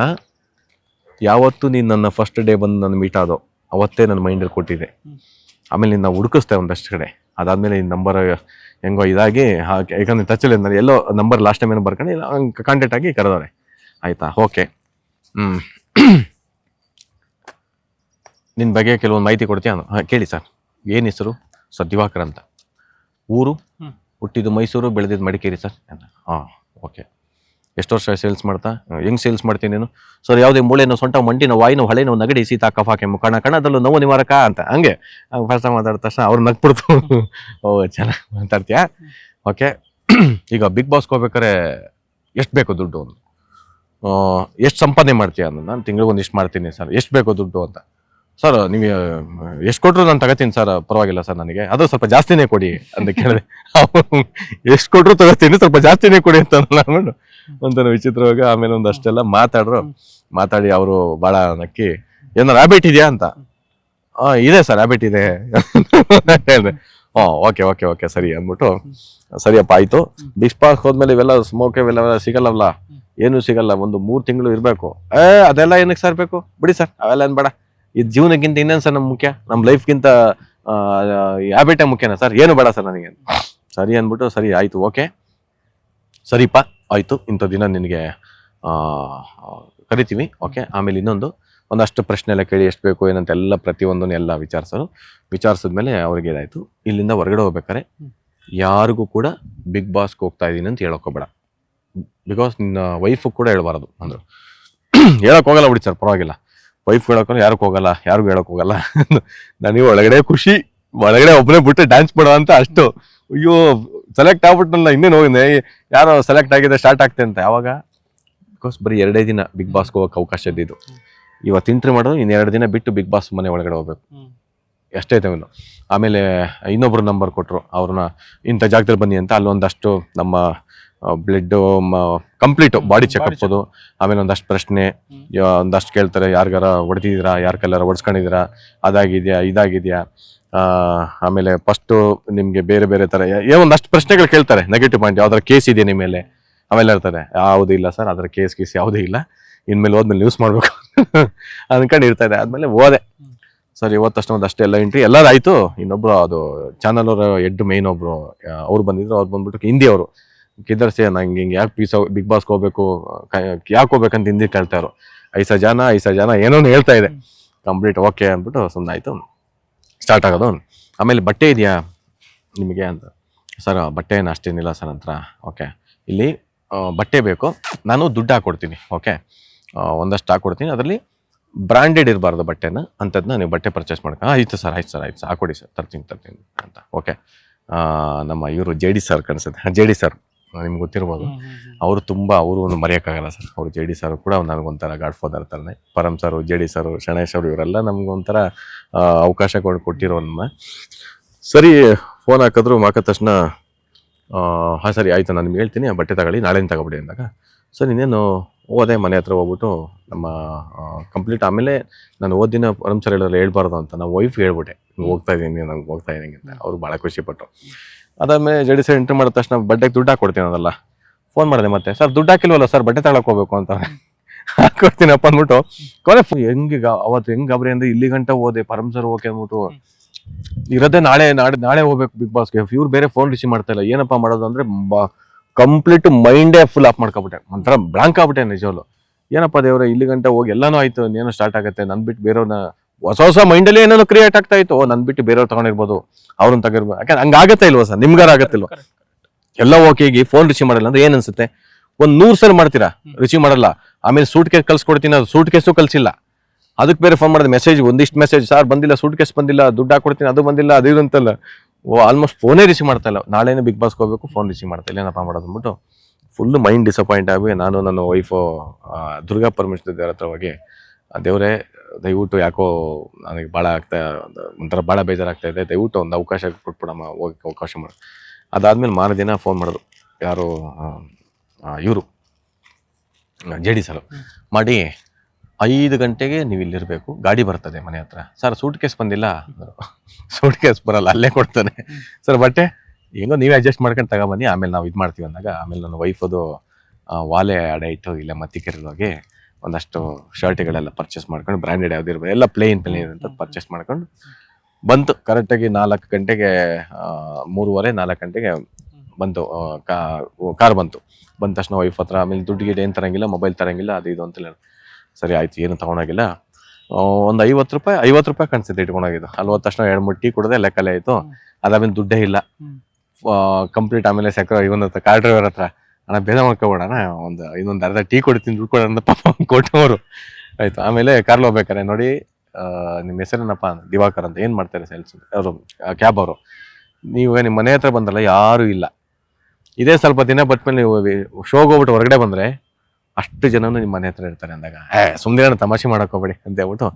ಯಾವತ್ತು ನೀನು ನನ್ನ ಫಸ್ಟ್ ಡೇ ಬಂದು ನನ್ನ ಮೀಟ್ ಆದೋ ಅವತ್ತೇ ನನ್ನ ಮೈಂಡಲ್ಲಿ ಕೊಟ್ಟಿದೆ. ಆಮೇಲೆ ನಿನ್ನ ಹುಡುಕಿಸ್ದೆ ಒಂದಷ್ಟು ಕಡೆ. ಅದಾದ್ಮೇಲೆ ಈ ನಂಬರ್ ಹೆಂಗೋ ಇದಾಗಿ ಹಾಗೆ ಯಾಕಂದ್ರೆ ಟಚಲ್ಲಿ ನಾನು ಎಲ್ಲೋ ನಂಬರ್ ಲಾಸ್ಟ್ ಟೈಮ್ ಏನೋ ಬರ್ಕೊಂಡು ಇಲ್ಲ ಕಾಂಟ್ಯಾಕ್ಟ್ ಆಗಿ ಕರೆದವ್ರೆ. ಆಯ್ತಾ? ಓಕೆ ಹ್ಮ್. ನಿನ್ನ ಬಗ್ಗೆ ಕೆಲವೊಂದು ಮಾಹಿತಿ ಕೊಡ್ತೀಯ ಹಾಂ ಕೇಳಿ ಸರ್. ಏನು ಹೆಸರು? ಸರ್ ದಿವಾಕರ್ ಅಂತ. ಊರು? ಹುಟ್ಟಿದ್ದು ಮೈಸೂರು ಬೆಳೆದಿದ್ದು ಮಡಿಕೇರಿ ಸರ್? ಹಾಂ ಓಕೆ ಎಷ್ಟು ವರ್ಷ ಸೇಲ್ಸ್ ಮಾಡ್ತಾ ಹೆಂಗ್ ಸೇಲ್ಸ್ ಮಾಡ್ತೀನಿ ನೀನು? ಸರ್, ಯಾವುದೇ ಮೂಳೆನೋ ಸೊಂಟ, ಮಂಡಿನೋ, ವಾಯಿನೋ, ಹಳೆನೋ, ನಗಡಿ ಸೀತಾ, ಕಫ, ಕೆಮ್ಮು, ಕಣ, ಕಣದಲ್ಲೂ ನೋವು ನಿವಾರಕ ಅಂತ. ಹಂಗೆ. ಫಸ್ಟ್ ಮಾತಾಡಿದ ತಕ್ಷಣ ಅವ್ರು ನಗ್ಬಿಡ್ತು. ಓ, ಚೆನ್ನಾಗಿ ಮಾತಾಡ್ತೀಯಾ? ಓಕೆ. ಈಗ ಬಿಗ್ ಬಾಸ್ಗೆ ಹೋಗ್ಬೇಕಾರೆ ಎಷ್ಟು ಬೇಕು ದುಡ್ಡು ಅಂತ ಎಷ್ಟು ಸಂಪಾದನೆ ಮಾಡ್ತೀಯ ಅಂತ ನಾನು ತಿಂಗಳಿಗೆ ಒಂದು ಇಷ್ಟು ಮಾಡ್ತೀನಿ ಸರ್. ಎಷ್ಟು ಬೇಕು ದುಡ್ಡು ಅಂತ. ಸರ್ ನೀವು ಎಷ್ಟು ಕೊಟ್ಟರು ನಾನು ತಗೋತೀನಿ ಸರ್. ಪರವಾಗಿಲ್ಲ ಸರ್ ನನಗೆ. ಅದು ಸ್ವಲ್ಪ ಜಾಸ್ತಿನೇ ಕೊಡಿ ಅಂತ ಕೇಳಿದೆ. ಎಷ್ಟು ಕೊಟ್ಟರು ತಗೋತೀನಿ, ಸ್ವಲ್ಪ ಜಾಸ್ತಿನೇ ಕೊಡಿ ಅಂತ ಅಂದ್ಬಿಟ್ಟು ಒಂಥರ ವಿಚಿತ್ರವಾಗಿ ಆಮೇಲೆ ಒಂದಷ್ಟೆಲ್ಲ ಮಾತಾಡ್ರು. ಮಾತಾಡಿ ಅವರು ಭಾಳ ನಕ್ಕಿ ಏನೋ ರ್ಯಾಬಿಟ್ ಇದೆಯಾ? ಅಂತ. ಆ, ಇದೆ ಸರ್ ರ್ಯಾಬಿಟ್ ಇದೆ. ಹೇಳಿದೆ ಓಕೆ ಓಕೆ ಓಕೆ ಸರಿ ಅಂದ್ಬಿಟ್ಟು ಸರಿಯಪ್ಪ ಆಯ್ತು. ಬಿಗ್ ಪಾಸ್ ಹೋದ್ಮೇಲೆ ಇವೆಲ್ಲ ಸ್ಮೋಕ್ ಇವೆಲ್ಲ ಸಿಗಲ್ಲವಲ್ಲ ಏನು ಸಿಗಲ್ಲ ಒಂದು ಮೂರು ತಿಂಗಳು ಇರಬೇಕು. ಏ ಅದೆಲ್ಲ ಏನಕ್ಕೆ ಸರ್ ಬೇಕು? ಬಿಡಿ ಸರ್ ಅವೆಲ್ಲ ಏನು ಬೇಡ. ಇದು ಜೀವನಕ್ಕಿಂತ ಇನ್ನೇನು ಸರ್ ನಮ್ಮ ಮುಖ್ಯ? ನಮ್ಮ ಲೈಫ್ಗಿಂತ ಹ್ಯಾಬಿಟೇ ಮುಖ್ಯನಾ ಸರ್? ಏನು ಬೇಡ ಸರ್ ನನಗೆ. ಸರಿ ಅಂದ್ಬಿಟ್ಟು ಸರಿ ಆಯ್ತು ಓಕೆ ಸರಿಪ್ಪ. ಆಯ್ತು ಇಂಥ ದಿನ ನಿನಗೆ ಆ, ಕರಿತೀವಿ ಓಕೆ ಆಮೇಲೆ ಇನ್ನೊಂದು ಒಂದಷ್ಟು ಪ್ರಶ್ನೆ ಎಲ್ಲ ಕೇಳಿ ಎಷ್ಟು ಬೇಕು ಏನಂತ ಎಲ್ಲ ಪ್ರತಿಯೊಂದನ್ನು ಎಲ್ಲ ವಿಚಾರಿಸೋರು ವಿಚಾರಿಸಿದ್ಮೇಲೆ ಅವ್ರಿಗೆ ಇದಾಯಿತು ಇಲ್ಲಿಂದ ಹೊರಗಡೆ ಹೋಗ್ಬೇಕಾರೆ ಯಾರಿಗೂ ಕೂಡ ಬಿಗ್ ಬಾಸ್ಗೆ ಹೋಗ್ತಾ ಇದ್ದೀನಿ ಅಂತ ಹೇಳೋಕೋಬೇಡ ಬಿಕಾಸ್ ನಿನ್ನ ವೈಫು ಕೂಡ ಹೇಳ್ಬಾರದು ಅಂದರು. ಹೇಳೋಕೆ ಹೋಗಲ್ಲ ಬಿಡಿ ಸರ್ ಪರವಾಗಿಲ್ಲ. ವೈಫ್ ಹೇಳೋಕೆ ಯಾರಿಗೂ ಹೋಗಲ್ಲ ಯಾರಿಗೂ ಹೇಳೋಕೆ ಹೋಗಲ್ಲ. ನನಗೆ ಒಳಗಡೆ ಖುಷಿ ಒಳಗಡೆ ಒಬ್ಬನೇ ಬಿಟ್ಟು ಡ್ಯಾನ್ಸ್ ಮಾಡೋ ಅಂತ ಅಷ್ಟು. ಅಯ್ಯೋ ಸೆಲೆಕ್ಟ್ ಆಗ್ಬಿಟ್ನಲ್ಲ ಇನ್ನೇನು ಹೋಗಿದೆ? ಯಾರೋ ಸೆಲೆಕ್ಟ್ ಆಗಿದೆ ಸ್ಟಾರ್ಟ್ ಆಗ್ತೆ ಅಂತ. ಯಾವಾಗ? ಬಿಕಾಸ್ ಬರೀ ಎರಡೇ ದಿನ ಬಿಗ್ ಬಾಸ್ಗೆ ಹೋಗೋಕೆ ಅವಕಾಶ ಇದ್ದಿದ್ದು. ಇವತ್ತು ಇಂಟ್ರಿ ಮಾಡೋದು ಇನ್ನು ಎರಡು ದಿನ ಬಿಟ್ಟು ಬಿಗ್ ಬಾಸ್ ಮನೆ ಒಳಗಡೆ ಹೋಗ್ಬೇಕು. ಎಷ್ಟೇ ಇವನು ಆಮೇಲೆ ಇನ್ನೊಬ್ರು ನಂಬರ್ ಕೊಟ್ಟರು ಅವ್ರನ್ನ ಇಂಥ ಜಾಗದಲ್ಲಿ ಬನ್ನಿ ಅಂತ ಅಲ್ಲೊಂದಷ್ಟು ನಮ್ಮ ಬ್ಲಡ್ ಕಂಪ್ಲೀಟ್ ಬಾಡಿ ಚೆಕಪ್ ಅದು ಆಮೇಲೆ ಒಂದಷ್ಟು ಪ್ರಶ್ನೆ ಒಂದಷ್ಟು ಕೇಳ್ತಾರೆ ಯಾರಿಗಾರ ಹೊಡೆದಿದ್ದೀರಾ ಯಾರ ಕಲ್ಲಾರ ಹೊಡ್ಸ್ಕೊಂಡಿದ್ದೀರಾ ಅದಾಗಿದೆಯಾ ಇದಾಗಿದೆಯಾ? ಆಮೇಲೆ ಫಸ್ಟು ನಿಮಗೆ ಬೇರೆ ಬೇರೆ ಥರ ಏನೋ ಒಂದಷ್ಟು ಪ್ರಶ್ನೆಗಳು ಕೇಳ್ತಾರೆ ನೆಗೆಟಿವ್ ಪಾಯಿಂಟ್ ಯಾವ್ದಾರ ಕೇಸ್ ಇದೆ ನಿಮ್ಮ ಮೇಲೆ? ಆಮೇಲೆ ಇರ್ತಾರೆ ಯಾವುದೂ ಇಲ್ಲ ಸರ್, ಅದರ ಕೇಸ್ ಕೇಸ್ ಯಾವುದೂ ಇಲ್ಲ, ಇನ್ಮೇಲೆ ಹೋದ್ಮೇಲೆ ಯೂಸ್ ಮಾಡಬೇಕು. ಅನ್ಕೊಂಡು ಇರ್ತಾಯಿದೆ ಆದಮೇಲೆ ಹೋದೆ ಸರ್ ಇವತ್ತಷ್ಟು ಒಂದು ಅಷ್ಟೆಲ್ಲ ಎಂಟ್ರಿ ಎಲ್ಲರೂ ಆಯ್ತು. ಇನ್ನೊಬ್ಬರು ಅದು ಚಾನಲ್ ಅವರ ಹೆಡ್ ಮೇನ್ ಒಬ್ಬರು ಅವ್ರು ಬಂದಿದ್ರು, ಅವ್ರು ಬಂದ್ಬಿಟ್ಟು ಹಿಂದಿ ಅವರು. ಕಿದರ್ಸೆ ನಂಗೆ ಹಿಂಗೆ ಯಾಕೆ ಪೀಸ್ ಬಿಗ್ ಬಾಸ್ಗೆ ಹೋಗ್ಬೇಕು ಯಾಕೆ ಹೋಗ್ಬೇಕಂತ ಹಿಂದಿ ಕೇಳ್ತಾ ಇದ್ರು ಐಸ ಜನ ಐಸ ಜನ, ಏನೋ ಹೇಳ್ತಾ ಇದೆ. ಕಂಪ್ಲೀಟ್ ಓಕೆ ಅಂದ್ಬಿಟ್ಟು ಸುಮ್ಮನೆ ಆಯ್ತು ಸ್ಟಾರ್ಟ್ ಆಗೋದು ಆಮೇಲೆ ಬಟ್ಟೆ ಇದೆಯಾ ನಿಮಗೆ ಅಂತ. ಸರ್ ಬಟ್ಟೆ ಏನು ಅಷ್ಟೇನಿಲ್ಲ ಸರ್ ಅಂತ ಓಕೆ. ಇಲ್ಲಿ ಬಟ್ಟೆ ಬೇಕು. ನಾನು ದುಡ್ಡು ಹಾಕ್ಕೊಡ್ತೀನಿ ಓಕೆ. ಒಂದಷ್ಟು ಹಾಕೊಡ್ತೀನಿ. ಅದರಲ್ಲಿ ಬ್ರಾಂಡೆಡ್ ಇರಬಾರ್ದು ಬಟ್ಟೆನ ಅಂಥದ್ದನ್ನ ನೀವು ಬಟ್ಟೆ ಪರ್ಚೇಸ್ ಮಾಡ್ಕೊ. ಆಯ್ತು ಸರ್ ಆಯ್ತು ಸರ್ ಆಯ್ತು ಸರ್. ಹಾಕೊಡಿ ಸರ್, ತರ್ತೀನಿ ತರ್ತೀನಿ ಅಂತ, ಓಕೆ. ನಮ್ಮ ಇವರು ಜೆ ಡಿ ಸರ್ ಕಾಣಿಸುತ್ತೆ ಜೆ ಡಿ ಸರ್. ನಿಮ್ಗೆ ಗೊತ್ತಿರ್ಬೋದು. ಅವರು ತುಂಬ ಅವರು ಒಂದು ಮರೆಯೋಕ್ಕಾಗಲ್ಲ ಸರ್. ಅವರು ಜೆ ಡಿ ಸರ್ ಕೂಡ ನನಗೊಂಥರ ಗಾಡ್ ಫಾದರ್ ಥರನೇ. Param sir J D sir Ganesh ಅವರು ಇವರೆಲ್ಲ ನಮ್ಗೆ ಒಂಥರ ಅವಕಾಶ ಕೊಟ್ಟು ಕೊಟ್ಟಿರೋ ನಮ್ಮ ಸರಿ ಫೋನ್ ಹಾಕಿದ್ರು ಹಾಕಿದ ತಕ್ಷಣ ಹಾಂ ಸರಿ ಆಯಿತು ನಾನು ನಿಮ್ಗೆ ಹೇಳ್ತೀನಿ ಆ ಬಟ್ಟೆ ತಗೊಳ್ಳಿ ನಾಳೆನೇ ತಗೊಬಿಡಿ ಅಂದಾಗ. ಸರ್ ಇನ್ನೇನು ಓದೆ ಮನೆ ಹತ್ರ ಹೋಗ್ಬಿಟ್ಟು ನಮ್ಮ ಕಂಪ್ಲೀಟ್ ಆಮೇಲೆ ನಾನು ಓದಿನ ಪರಮ್ ಸರ್ ಹೇಳೋರು ಹೇಳ್ಬಾರ್ದು ಅಂತ. ನಾವು ವೈಫ್ ಹೇಳ್ಬಿಟ್ಟೆ ಹೋಗ್ತಾ ಇದ್ದೀನಿ ನಂಗೆ ಹೋಗ್ತಾ ಇದ್ದೀನಿ ಅಂತ. ಅವ್ರು ಭಾಳ ಖುಷಿಪಟ್ಟರು ಅದಾದ್ಮೇಲೆ ಜೆ ಡಿ ಸರ್ ಎಂಟ್ರಿ ಮಾಡಿದ ತಕ್ಷಣ ಬಟ್ಟೆಗೆ ದುಡ್ಡು ಹಾಕೊಡ್ತೀನಿ ಅದಲ್ಲ ಫೋನ್ ಮಾಡಿದೆ ಮತ್ತೆ, ಸರ್, ದುಡ್ಡು ಹಾಕಿಲ್ವಲ್ಲ ಸರ್ ಬಟ್ಟೆ ತಗೊಳಕ್ ಹೋಗ್ಬೇಕು ಅಂತ. ಹಾಕೊಡ್ತೀನಪ್ಪ ಅಂದ್ಬಿಟ್ಟು, ಕೊನೆ ಹೆಂಗೆ ಅವತ್ತು ಹೆಂಗ್ ಗಾಬರಿ ಅಂದ್ರೆ ಇಲ್ಲಿ ಗಂಟ ಹೋದೆ ಪರಮ್ ಸರ್ ಓಕೆ ಅಂದ್ಬಿಟ್ಟು, ಇರೋದೇ ನಾಳೆ ನಾಳೆ ನಾಳೆ ಹೋಗ್ಬೇಕು ಬಿಗ್ ಬಾಸ್ಗೆ ಇವ್ರು ಬೇರೆ ಫೋನ್ ರಿಸೀವ್ ಮಾಡ್ತಾ ಇಲ್ಲ. ಏನಪ್ಪ ಮಾಡೋದು ಅಂದ್ರೆ ಕಂಪ್ಲೀಟ್ ಮೈಂಡೇ ಫುಲ್ ಆಫ್ ಮಾಡ್ಕೊಬಿಟ್ಟೆ. ಒಂಥರ ಬ್ಲಾಂಕ್ ಆಗ್ಬಿಟ್ಟೆ ನಿಜವಲ್ಲು ಏನಪ್ಪ ದೇವ್ರೆ, ಇಲ್ಲಿ ಗಂಟೆ ಹೋಗಿ ಎಲ್ಲಾನು ಆಯ್ತು, ಇನ್ನೇನು ಸ್ಟಾರ್ಟ್ ಆಗುತ್ತೆ? ನನ್ ಬಿಟ್ಟು ಬೇರೆಯವ್ರನ್ನ ಹೊಸ ಹೊಸ ಮೈಂಡಲ್ಲಿ ಏನೇನೋ ಕ್ರಿಯೇಟ್ ಆಗ್ತಾ ಇತ್ತು. ನನ್ ಬಿಟ್ಟು ಬೇರೆಯವ್ರು ತಗೊಂಡಿರ್ಬೋದು. ಅವ್ರನ್ನ ತಗಿರ್ಬೋದು ಯಾಕಂದ್ರೆ ಹಂಗಾಗತ್ತೆ ಇಲ್ವಾ ಸರ್? ನಿಮ್ಗಾರ ಆಗತ್ತಿಲ್ವಾ? ಎಲ್ಲ ಓಕೆ ಈಗ ಫೋನ್ ರಿಸೀವ್ ಮಾಡಲ್ಲ ಅಂದ್ರೆ ಏನ್ ಅನ್ಸುತ್ತೆ? ಒಂದ್ ನೂರ್ ಸಲ ಮಾಡ್ತೀರಾ? ರಿಸೀವ್ ಮಾಡಲ್ಲ. ಆಮೇಲೆ ಸೂಟ್ ಕೇಸ್ ಕಳ್ಸ್ಕೊಡ್ತೀನಿ ಅದು ಸೂಟ್ ಕೇಸು ಕಲ್ಸಿಲ್ಲ ಅದಕ್ಕೆ ಬೇರೆ ಫೋನ್ ಮಾಡಿದ. ಮೆಸೇಜ್ ಒಂದಿಷ್ಟು ಮೆಸೇಜ್ ಸರ್ ಬಂದಿಲ್ಲ ಸೂಟ್ ಕೇಸ್ ಬಂದಿಲ್ಲ ದುಡ್ಡು ಹಾಕೊಡ್ತೀನಿ ಅದು ಬಂದಿಲ್ಲ ಅದು ಇದು ಅಂತಲ್ಲ. ಓ ಆಲ್ಮೋಸ್ಟ್ ಫೋನೇ ರಿಸೀವ್ ಮಾಡ್ತಾ ಇಲ್ಲ. ನಾಳೆನೇ ಬಿಗ್ ಬಾಸ್ಗೆ ಹೋಗ್ಬೇಕು ಫೋನ್ ರಿಸೀವ್ ಮಾಡ್ತಾ ಇಲ್ಲ. ಏನಪ್ಪ ಮಾಡೋದು ಅಂದ್ಬಿಟ್ಟು ಫುಲ್ ಮೈಂಡ್ ಡಿಸಪಾಯಿಂಟ್ ಆಗಿ ನಾನು ನನ್ನ ವೈಫು ದುರ್ಗಾ ಪರಮೇಶ್ವರ ದೇವ್ರ ಹತ್ರ ಹೋಗಿ ದೇವ್ರೇ ದಯವಿಟ್ಟು ಯಾಕೋ ನನಗೆ ಭಾಳ ಆಗ್ತಾ ಒಂಥರ ಭಾಳ ಬೇಜಾರಾಗ್ತಾ ಇದೆ. ದಯವಿಟ್ಟು ಒಂದು ಅವಕಾಶ ಕೊಟ್ಬಿಡಮ್ಮ ಹೋಗಕ್ಕೆ ಅವಕಾಶ ಮಾಡಿ. ಅದಾದ್ಮೇಲೆ ಮಾರು ದಿನ ಫೋನ್ ಮಾಡಿದ್ರು ಯಾರು ಇವರು ಜೆ ಡಿ ಸರ್ ಮಾಡಿ ಐದು ಗಂಟೆಗೆ ನೀವು ಇಲ್ಲಿರಬೇಕು. ಗಾಡಿ ಬರ್ತದೆ ಮನೆ ಹತ್ರ. ಸರ್ ಸೂಟ್ ಕೇಸ್ ಬಂದಿಲ್ಲ. ಸೂಟ್ ಕೇಸ್ ಬರಲ್ಲ ಅಲ್ಲೇ ಕೊಡ್ತಾನೆ. ಸರ್ ಬಟ್ಟೆ? ಹೆಂಗೋ ನೀವೇ ಅಡ್ಜಸ್ಟ್ ಮಾಡ್ಕೊಂಡು ತಗೊಬನ್ನಿ. ಆಮೇಲೆ ನಾವು ಇದು ಮಾಡ್ತೀವಿ ಅಂದಾಗ ಆಮೇಲೆ ನನ್ನ ವೈಫದು ವಾಲೆ ಅಡ ಇಟ್ಟು ಇಲ್ಲ ಮತ್ತಿಕೆರೆ ಹೋಗಿ ಒಂದಷ್ಟು ಶರ್ಟ್ಗಳೆಲ್ಲ ಪರ್ಚೇಸ್ ಮಾಡ್ಕೊಂಡು ಬ್ರ್ಯಾಂಡೆಡ್ ಯಾವ್ದು ಇರ್ಬೋದು ಎಲ್ಲ ಪ್ಲೇನ್ ಪ್ಲೇನ್ ಅಂತ ಪರ್ಚೇಸ್ ಮಾಡ್ಕೊಂಡು ಬಂತು. ಕರೆಕ್ಟಾಗಿ ನಾಲ್ಕು ಗಂಟೆಗೆ ಆ, ಮೂರುವರೆ ನಾಲ್ಕು ಗಂಟೆಗೆ ಬಂತು. ಕಾರ್ ಬಂತು. ಬಂದ ತಕ್ಷಣ ವೈಫ್ ಹತ್ರ ಆಮೇಲೆ ದುಡ್ಡು ಗಿಡ ಏನು ತರಂಗಿಲ್ಲ ಮೊಬೈಲ್ ತರಂಗಿಲ್ಲ ಅದು ಇದು ಅಂತ ಸರಿ ಆಯ್ತು ಏನು ತಗೊಂಡೋಗಿಲ್ಲ. ಒಂದು ಐವತ್ತು ರೂಪಾಯಿ ಐವತ್ತು ರೂಪಾಯಿ ಕಾಣಿಸುತ್ತೆ ಇಟ್ಕೊಂಡೋಗಿದ್ದು. ಅಲ್ಲಿ ಹೋದ ತಕ್ಷಣ ಎರಡು ಮೂರು ಟೀ ಕುಡಿದೆ ಲೆಕ್ಕಲೆ ಆಯಿತು ಅದಾದ್ಮೇಲೆ ದುಡ್ಡೇ ಇಲ್ಲ. ಕಂಪ್ಲೀಟ್ ಆಮೇಲೆ ಸೆಕ್ರ ಇವನ ಹತ್ರ ಕಾರ್ ಡ್ರೈವರ್ ಹತ್ರ ಅಣ್ಣ ಭೇದ ಮಾಡ್ಕೊಬೇಡಣ ಒಂದು ಇನ್ನೊಂದು ಅರ್ಧ ಟೀ ಕೊಡ್ತೀನಿ ದುಡ್ಡು ಕೊಡೋಣ ಅಂತ ಪಾಪ ಕೊಟ್ಟವರು ಆಯ್ತು ಆಮೇಲೆ ಕಾರ್ಲ್ ಹೋಗ್ಬೇಕಾರೆ ನೋಡಿ ನಿಮ್ಮ ಹೆಸರೇನಪ್ಪ. ದಿವಾಕರ್ ಅಂತ ಏನು ಮಾಡ್ತಾರೆ ಸೇಲ್ಸ್ ಅವರು ಕ್ಯಾಬ್ ಅವರು. ನೀವು ನಿಮ್ಮ ಮನೆ ಹತ್ರ ಬಂದಲ್ಲ ಯಾರೂ ಇಲ್ಲ. ಇದೇ ಸ್ವಲ್ಪ ದಿನ ಬಟ್ಮೇಲೆ ನೀವು ಶೋಗೆ ಹೋಗ್ಬಿಟ್ಟು ಹೊರಗಡೆ ಬಂದರೆ ಅಷ್ಟು ಜನನು ನಿಮ್ಮ ಮನೆ ಹತ್ರ ಇರ್ತಾರೆ ಅಂದಾಗ ಏ ಸುಮ್ಮನೆ ತಮಾಷೆ ಹೋಗ್ಬೇಡಿ ಅಂತ ಹೇಳ್ಬಿಟ್ಟು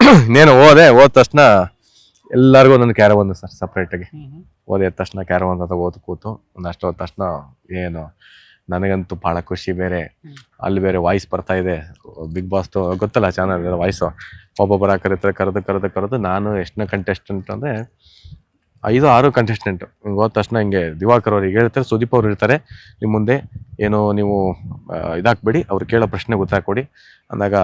ಇನ್ನೇನು ಹೋದೆ ಹೋದ ತಕ್ಷಣ ಎಲ್ಲರಿಗೂ ಒಂದೊಂದು ಕ್ಯಾರ ಬಂದು ಸರ್ ಸಪ್ರೇಟಾಗಿ ಓದಿ ಎದ್ದ ತಕ್ಷಣ ಕ್ಯಾರ ಅಂತ ಓದ್ ಕೂತು ಒಂದಷ್ಟು ಹೋದ ತಕ್ಷಣ ಏನು ನನಗಂತೂ ಭಾಳ ಖುಷಿ ಬೇರೆ. ಅಲ್ಲಿ ಬೇರೆ ವಾಯ್ಸ್ ಬರ್ತಾ ಇದೆ. ಬಿಗ್ ಬಾಸ್ದು ಗೊತ್ತಲ್ಲ ಚಾನಲ್ ವಾಯ್ಸು ಒಬ್ಬೊಬ್ಬರ ಕರೀತಾರೆ ಕರೆದು ಕರೆದು ಕರೆದು ನಾನು ಎಷ್ಟನೇ ಕಂಟೆಸ್ಟೆಂಟ್ ಅಂದರೆ ಐದು ಆರು ಕಂಟೆಸ್ಟೆಂಟು ಹಿಂಗೆ ಹೋದ ತಕ್ಷಣ ಹಿಂಗೆ ದಿವಾಕರ್ ಅವ್ರಿಗೆ ಹೇಳ್ತಾರೆ ಸುದೀಪ್ ಅವ್ರು ಇರ್ತಾರೆ ನಿಮ್ಮ ಮುಂದೆ ಏನೋ ನೀವು ಇದಾಕ್ಬೇಡಿ ಅವ್ರು ಕೇಳೋ ಪ್ರಶ್ನೆ ಗೊತ್ತಾಕೊಡಿ ಅಂದಾಗ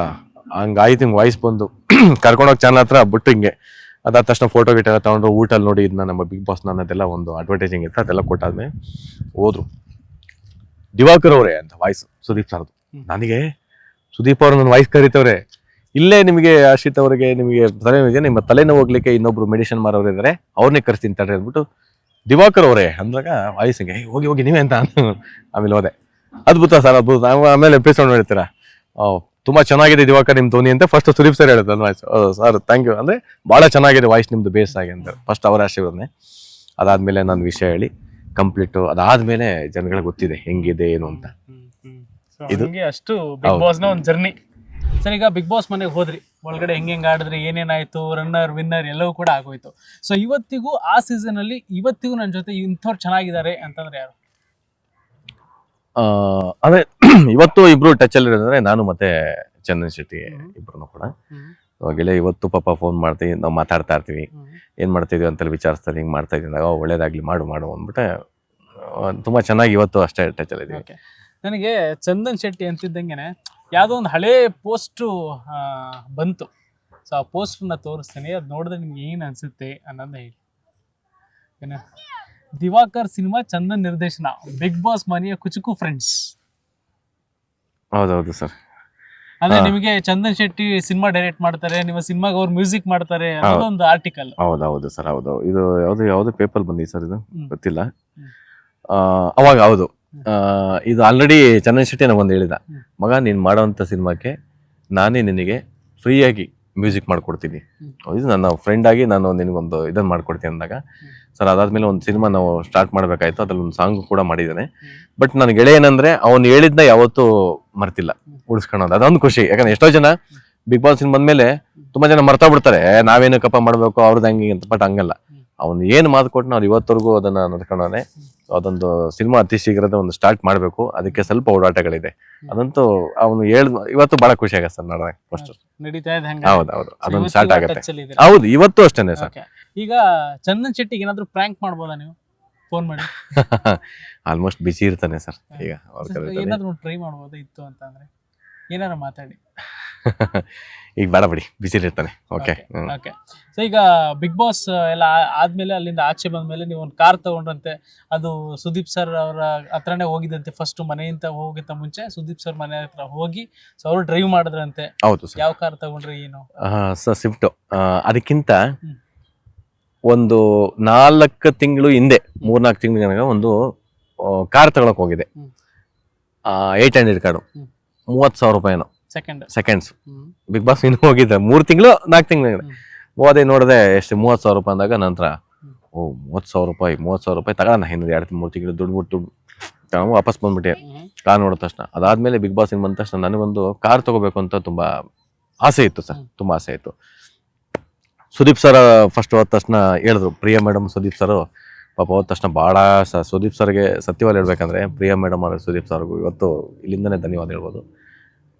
ಹಂಗಾಯ್ತು ಹಿಂಗೆ ವಾಯ್ಸ್ ಬಂದು. ಕರ್ಕೊಂಡೋಗಿ ಚಾನಲ್ ಹತ್ರ ಬಿಟ್ಟು ಹಿಂಗೆ. ಅದಾದ ತಕ್ಷಣ ಫೋಟೋ ಗಿಟ್ಟೆಲ್ಲ ಎಲ್ಲ ತಗೊಂಡು ಊಟ ಅಲ್ಲಿ ನೋಡಿ ಇದನ್ನ ನಮ್ಮ ಬಿಗ್ ಬಾಸ್ ಅನ್ನೋದೆಲ್ಲ ಒಂದು ಅಡ್ವರ್ಟೈಸಿಂಗ್ ಇತ್ತು ಅದೆಲ್ಲ ಕೊಟ್ಟಾದ್ಮೇಲೆ ಹೋದ್ರು. ದಿವಾಕರ್ ಅವರೇ ಅಂತ ವಾಯ್ಸ್ ಸುದೀಪ್ ಸರ್ದು ನನಗೆ ಸುದೀಪ್ ಅವರು ನನ್ನ ವಾಯ್ಸ್ ಕರೀತವ್ರೆ. ಇಲ್ಲೇ ನಿಮಗೆ ಆಶಿತ್ ಅವರಿಗೆ ನಿಮಗೆ ತಲೆನೋವಿದೆ ನಿಮ್ಮ ತಲೆನೋವು ಹೋಗ್ಲಿಕ್ಕೆ ಇನ್ನೊಬ್ರು ಮೆಡಿಸಿನ್ ಮಾರೋರು ಇದ್ದಾರೆ ಅವ್ರನ್ನೇ ಕರ್ಸ್ತೀನಿ ತಡ್ರಿ ಅಂದ್ಬಿಟ್ಟು ದಿವಾಕರ್ ಅವರೇ ಅಂದಾಗ ವಾಯ್ಸಿಗೆ ಹೋಗಿ ಹೋಗಿ ನೀವೇ ಅಂತ ಆಮೇಲೆ ಹೋದೆ. ಅದ್ಭುತ ಸರ್ ಅದ್ಭುತ. ಆಮೇಲೆ- ಎಪಿಸೋಡ್ ಹೇಳ್ತೀರಾ ಓ, ತುಂಬಾ ಚೆನ್ನಾಗಿದೆ ದಿವಾಕರ್ ನಿಮ್ಮ ಧ್ವನಿ ಅಂತ ಫಸ್ಟ್ ಸುದೀಪ್ ಸರ್ ಹೇಳಿದ್ರು ನನ್ನ ವಾಯ್ಸ್ ಸರ್ ಥ್ಯಾಂಕ್ ಯು ಅಂದ್ರೆ ಬಹಳ ಚೆನ್ನಾಗಿದೆ ವಾಯ್ಸ್ ನಿಮ್ದು ಬೇಸ್ ಆಗಿ ಅಂತ. ಫಸ್ಟ್ ಅವರ ಆಶೀರ್ವಾದನೆ. ಅದಾದ್ಮೇಲೆ ನಾನು ವಿಷಯ ಹೇಳಿ. ಕಂಪ್ಲೀಟ್ ಅದಾದ್ಮೇಲೆ ಜನಗಳಿಗೆ ಗೊತ್ತಿದೆ ಹೆಂಗಿದೆ ಏನು ಅಂತ. ಇದು- ಅಷ್ಟು ಬಿಗ್ ಬಾಸ್ನ ಒಂದು ಜರ್ನಿ ಸರ್ ಈಗ ಬಿಗ್ ಬಾಸ್ ಮನೆಗೆ ಹೋದ್ರಿ. ಒಳಗಡೆ ಹೆಂಗೆ ಹೆಂಗ್ ಆಡಿದ್ರಿ ಏನೇನಾಯ್ತು ರನ್ನರ್ ವಿನ್ನರ್ ಎಲ್ಲವೂ ಕೂಡ ಆಗೋಯ್ತು. ಸೊ ಇವತ್ತಿಗೂ ಆ ಸೀಸನ್ ಅಲ್ಲಿ ಇವತ್ತಿಗೂ ನನ್ನ ಜೊತೆ ಇಂಥವ್ರು ಚೆನ್ನಾಗಿದ್ದಾರೆ ಅಂತಂದ್ರೆ ಯಾರು? ಅದೇ ಇವತ್ತು ಇಬ್ರು ಟಚ್ ಅಲ್ಲಿ ಇರೋದಂದ್ರೆ ನಾನು ಮತ್ತೆ ಚಂದನ್ ಶೆಟ್ಟಿ ಇಬ್ರು ಕೂಡ. ಗೆಳೆಯ ಇವತ್ತು ಪಾಪ ಫೋನ್ ಮಾಡ್ತೀವಿ ನಾವು ಮಾತಾಡ್ತಾ ಇರ್ತೀವಿ. ಏನ್ ಮಾಡ್ತಾ ಇದೀವಿ ಅಂತ ವಿಚಾರಿಸ್ತಾರೆ ಹಿಂಗ್ ಮಾಡ್ತಾ ಇದ್ದಾಗ ಒಳ್ಳೇದಾಗ್ಲಿ ಮಾಡು ಮಾಡು ಅಂದ್ಬಿಟ್ಟು ತುಂಬಾ ಚೆನ್ನಾಗಿ ಇವತ್ತು ಅಷ್ಟೇ ಟಚ್ ಅಲ್ಲಿ ಓಕೆ ನನಗೆ ಚಂದನ್ ಶೆಟ್ಟಿ ಅಂತಿದ್ದಂಗೆನೆ ಯಾವುದೋ ಒಂದು ಹಳೆ ಪೋಸ್ಟು ಬಂತು. ಸೊ ಆ ಪೋಸ್ಟನ್ನ ತೋರಿಸ್ತೇನೆ. ಅದು ನೋಡಿದ್ರೆ ನಿಮ್ಗೆ ಏನು ಅನ್ಸುತ್ತೆ ಅನ್ನೋದನ್ನ ಹೇಳಿ. ಏನ? ದಿವಾಕರ್ ಸಿನಿಮಾ ಚಂದನ್ ನಿರ್ದೇಶನ ಬಿಗ್ ಬಾಸ್ ಮನೆಯ ಕುಚುಕು ಫ್ರೆಂಡ್ಸ್ ಹೌದೌದು ಸರ್. ಅಂದ್ರೆ ನಿಮಗೆ ಚಂದನ್ ಶೆಟ್ಟಿ ಸಿನಿಮಾ ಡೈರೆಕ್ಟ್ ಮಾಡ್ತಾರೆ ನಿಮ್ಮ ಸಿನಿಮಾಗೆ ಅವ್ರು ಮ್ಯೂಸಿಕ್ ಮಾಡ್ತಾರೆ ಅನ್ನೋದೊಂದು ಆರ್ಟಿಕಲ್ ಹೌದೌದು ಸರ್ ಹೌದು. ಇದು ಯಾವ್ದು ಯಾವ್ದು ಪೇಪರ್ ಬಂದಿದೆ ಸರ್ ಇದು? ಗೊತ್ತಿಲ್ಲ. ಅವಾಗ ಹೌದು. ಇದು ಆಲ್ರೆಡಿ ಚಂದನ್ ಶೆಟ್ಟಿ ಒಂದು ಹೇಳಿದ. ಮಗ ನೀನು ಮಾಡೋವಂಥ ಸಿನಿಮಾಕ್ಕೆ ನಾನೇ ನಿನಗೆ ಫ್ರೀಯಾಗಿ ಮ್ಯೂಸಿಕ್ ಮಾಡಿಕೊಡ್ತೀನಿ. ಇದು ನನ್ನ ಫ್ರೆಂಡ್ ಆಗಿ ನಾನು ನಿನಗೊಂದು ಇದನ್ನು ಮಾಡ್ಕೊಡ್ತೀನಿ ಅಂದಾಗ. ಸರ್ ಅದಾದ್ಮೇಲೆ ಒಂದು ಸಿನಿಮಾ ನಾವು ಸ್ಟಾರ್ಟ್ ಮಾಡಬೇಕಾಯ್ತು. ಅದ್ರಲ್ಲಿ ಒಂದು ಸಾಂಗ್ ಕೂಡ ಮಾಡಿದ್ದಾನೆ. ಬಟ್ ನನ್ನ ಗೆಳೆಯನಂದರೆ ಅವ್ನು ಹೇಳಿದ್ನ ಯಾವತ್ತೂ ಮರ್ತಿಲ್ಲ. ಉಳಿಸ್ಕೊಳೋದು ಅದೊಂದು ಖುಷಿ. ಯಾಕಂದ್ರೆ ಎಷ್ಟೋ ಜನ ಬಿಗ್ ಬಾಸ್ ಬಂದ್ಮೇಲೆ ತುಂಬಾ ಜನ ಮರ್ತಾ ಬಿಡ್ತಾರೆ. ನಾವೇನಕ್ಕಪ್ಪ ಮಾಡಬೇಕು ಅವ್ರದ್ದು ಹಂಗೆ ಅಂತ. ಬಟ್ ಹಂಗಲ್ಲ. ಅವ್ನು ಏನ್ ಮಾತು ಕೊಟ್ಟು ನಾವು ಇವತ್ತವರೆಗೂ ಅದನ್ನ ನಡ್ಕೊಂಡವನೆ ಅದೊಂದು ಸಿನಿಮಾ ಅತಿ ಶೀಘ್ರದ ಒಂದು ಸ್ಟಾರ್ಟ್ ಮಾಡ್ಬೇಕು. ಅದಕ್ಕೆ ಸ್ವಲ್ಪ ಓಡಾಟಗಳಿದೆ ಅದಂತೂ ಅವನು ಹೇಳ್ ಇವತ್ತು ಬಹಳ ಖುಷಿ ಆಗತ್ತೆ ಸರ್ ನೋಡಿದಾಗ ಫಸ್ಟ್ ಹೌದು ಹೌದು. ಅದೊಂದು ಸ್ಟಾರ್ಟ್ ಆಗುತ್ತೆ. ಹೌದು ಇವತ್ತು ಅಷ್ಟೇನೆ ಸರ್. ಈಗ ಚಂದನ್ ಶೆಟ್ಟಿಗೆ ಏನಾದ್ರು ಪ್ರ್ಯಾಂಕ್ ಮಾಡ್ಬೋದಾ ನೀವು? ಫೋನ್ ಮಾಡಿ. ಆಲ್ಮೋಸ್ಟ್ ಬಿಸಿ ಇರ್ತಾನೆ ಸರ್. ಈಗ. ಏನಾದ್ರು ಟ್ರೈ ಮಾಡ್ಬೋದಾ ಇತ್ತು ಅಂತಂದ್ರೆ ಏನಾರು ಮಾತಾಡಿ. ಈಗ ಬೇಡ ಬಿಡಿ ಬಿಸಿ ಇರ್ತಾನೆ. ಓಕೆ ಓಕೆ ಸೊ ಈಗ ಬಿಗ್ ಬಾಸ್ ಎಲ್ಲ ಆ- ಆದ್ಮೇಲೆ ಅಲ್ಲಿಂದ ಆಚೆ ಬಂದ ಮೇಲೆ ನೀವು ಒಂದು ಕಾರ್ ತಗೊಂಡ್ರಂತೆ ಅದು ಸುದೀಪ್ ಸರ್ ಅವರ ಹತ್ರನೇ ಹೋಗಿದಂತೆ ಫಸ್ಟ್ ಮನೆಯಿಂದ ಹೋಗಿಂತ ಮುಂಚೆ ಸುದೀಪ್ ಸರ್ ಮನೆ ಹತ್ರ ಹೋಗಿ ಸೊ ಅವರು ಡ್ರೈವ್ ಮಾಡಿದ್ರಂತೆ. ಹೌದು ಸರ್ ಯಾವ ಕಾರ್ ತಗೊಂಡ್ರಿ ಏನು? ಸರ್ ಸ್ವಿಫ್ಟ್ ಅದಕ್ಕಿಂತ ಹ್ಮ್. ಒಂದು ನಾಲ್ಕು ತಿಂಗಳು ಹಿಂದೆ ಮೂರ್ನಾಲ್ಕು ತಿಂಗಳ ಒಂದು ಕಾರ್ ತಗೊಳಕ್ ಹೋಗಿದೆ. ಹ್ಮ್. ಏಟ್ ಹಂಡ್ರೆಡ್ ಕಾರ್ಡು ಹ್ಮ್. ಮೂವತ್ತು ಸಾವಿರ ರೂಪಾಯಿನೋ. ಸೆಕೆಂಡ್ ಸೆಕೆಂಡ್ಸ್ ಬಿಗ್ ಬಾಸ್ ಇನ್ನು ಹೋಗಿದ್ದೆ. ಮೂರು ತಿಂಗಳು ನಾಲ್ಕು ತಿಂಗಳು ಓದೇ ಹೋದೆ ನೋಡಿದೆ ಎಷ್ಟು ಮೂವತ್ತು ಸಾವಿರ ರೂಪಾಯಿ ಅಂದಾಗ ನಂತರ. ಓ ಮೂವತ್ತು ಸಾವಿರ ರೂಪಾಯಿ ಮೂವತ್ತು ಸಾವಿರ ರೂಪಾಯಿ ತಗೋಣ ಹಿಂದೆ ಎರಡು ಮೂರು ತಿಂಗಳು ದುಡ್ಡು ಬಿಟ್ಟು ತಗೊಂಡು ವಾಪಸ್ ಬಂದ್ಬಿಟ್ಟೆ. ಕಾರ್ ನೋಡಿದ ತಕ್ಷಣ. ಅದಾದಮೇಲೆ ಬಿಗ್ ಬಾಸ್ ಇನ್ ಬಂದ ತಕ್ಷಣ ನನಗೊಂದು ಕಾರ್ ತಗೋಬೇಕು ಅಂತ ತುಂಬಾ ಆಸೆ ಇತ್ತು ಸರ್. ತುಂಬ ತುಂಬಾ ಆಸೆ ಇತ್ತು. ಸುದೀಪ್ ಸರ್ ಫಸ್ಟ್ ಹೋದ ತಕ್ಷಣ ಹೇಳಿದ್ರು. ಪ್ರಿಯಾ ಮೇಡಮ್ ಸುದೀಪ್ ಸರ್ ಪಾಪ ಹೋದ ತಕ್ಷಣ ಭಾಳ ಸ ಸುದೀಪ್ ಸರ್ಗೆ ಸತ್ಯವಾಗಿ ಹೇಳ್ಬೇಕಂದ್ರೆ ಪ್ರಿಯಾ ಮೇಡಮ್ ಅವ್ರ ಸುದೀಪ್ ಸರ್ಗೂ ಇವತ್ತು ಇಲ್ಲಿಂದನೇ ಧನ್ಯವಾದ ಹೇಳ್ಬೋದು.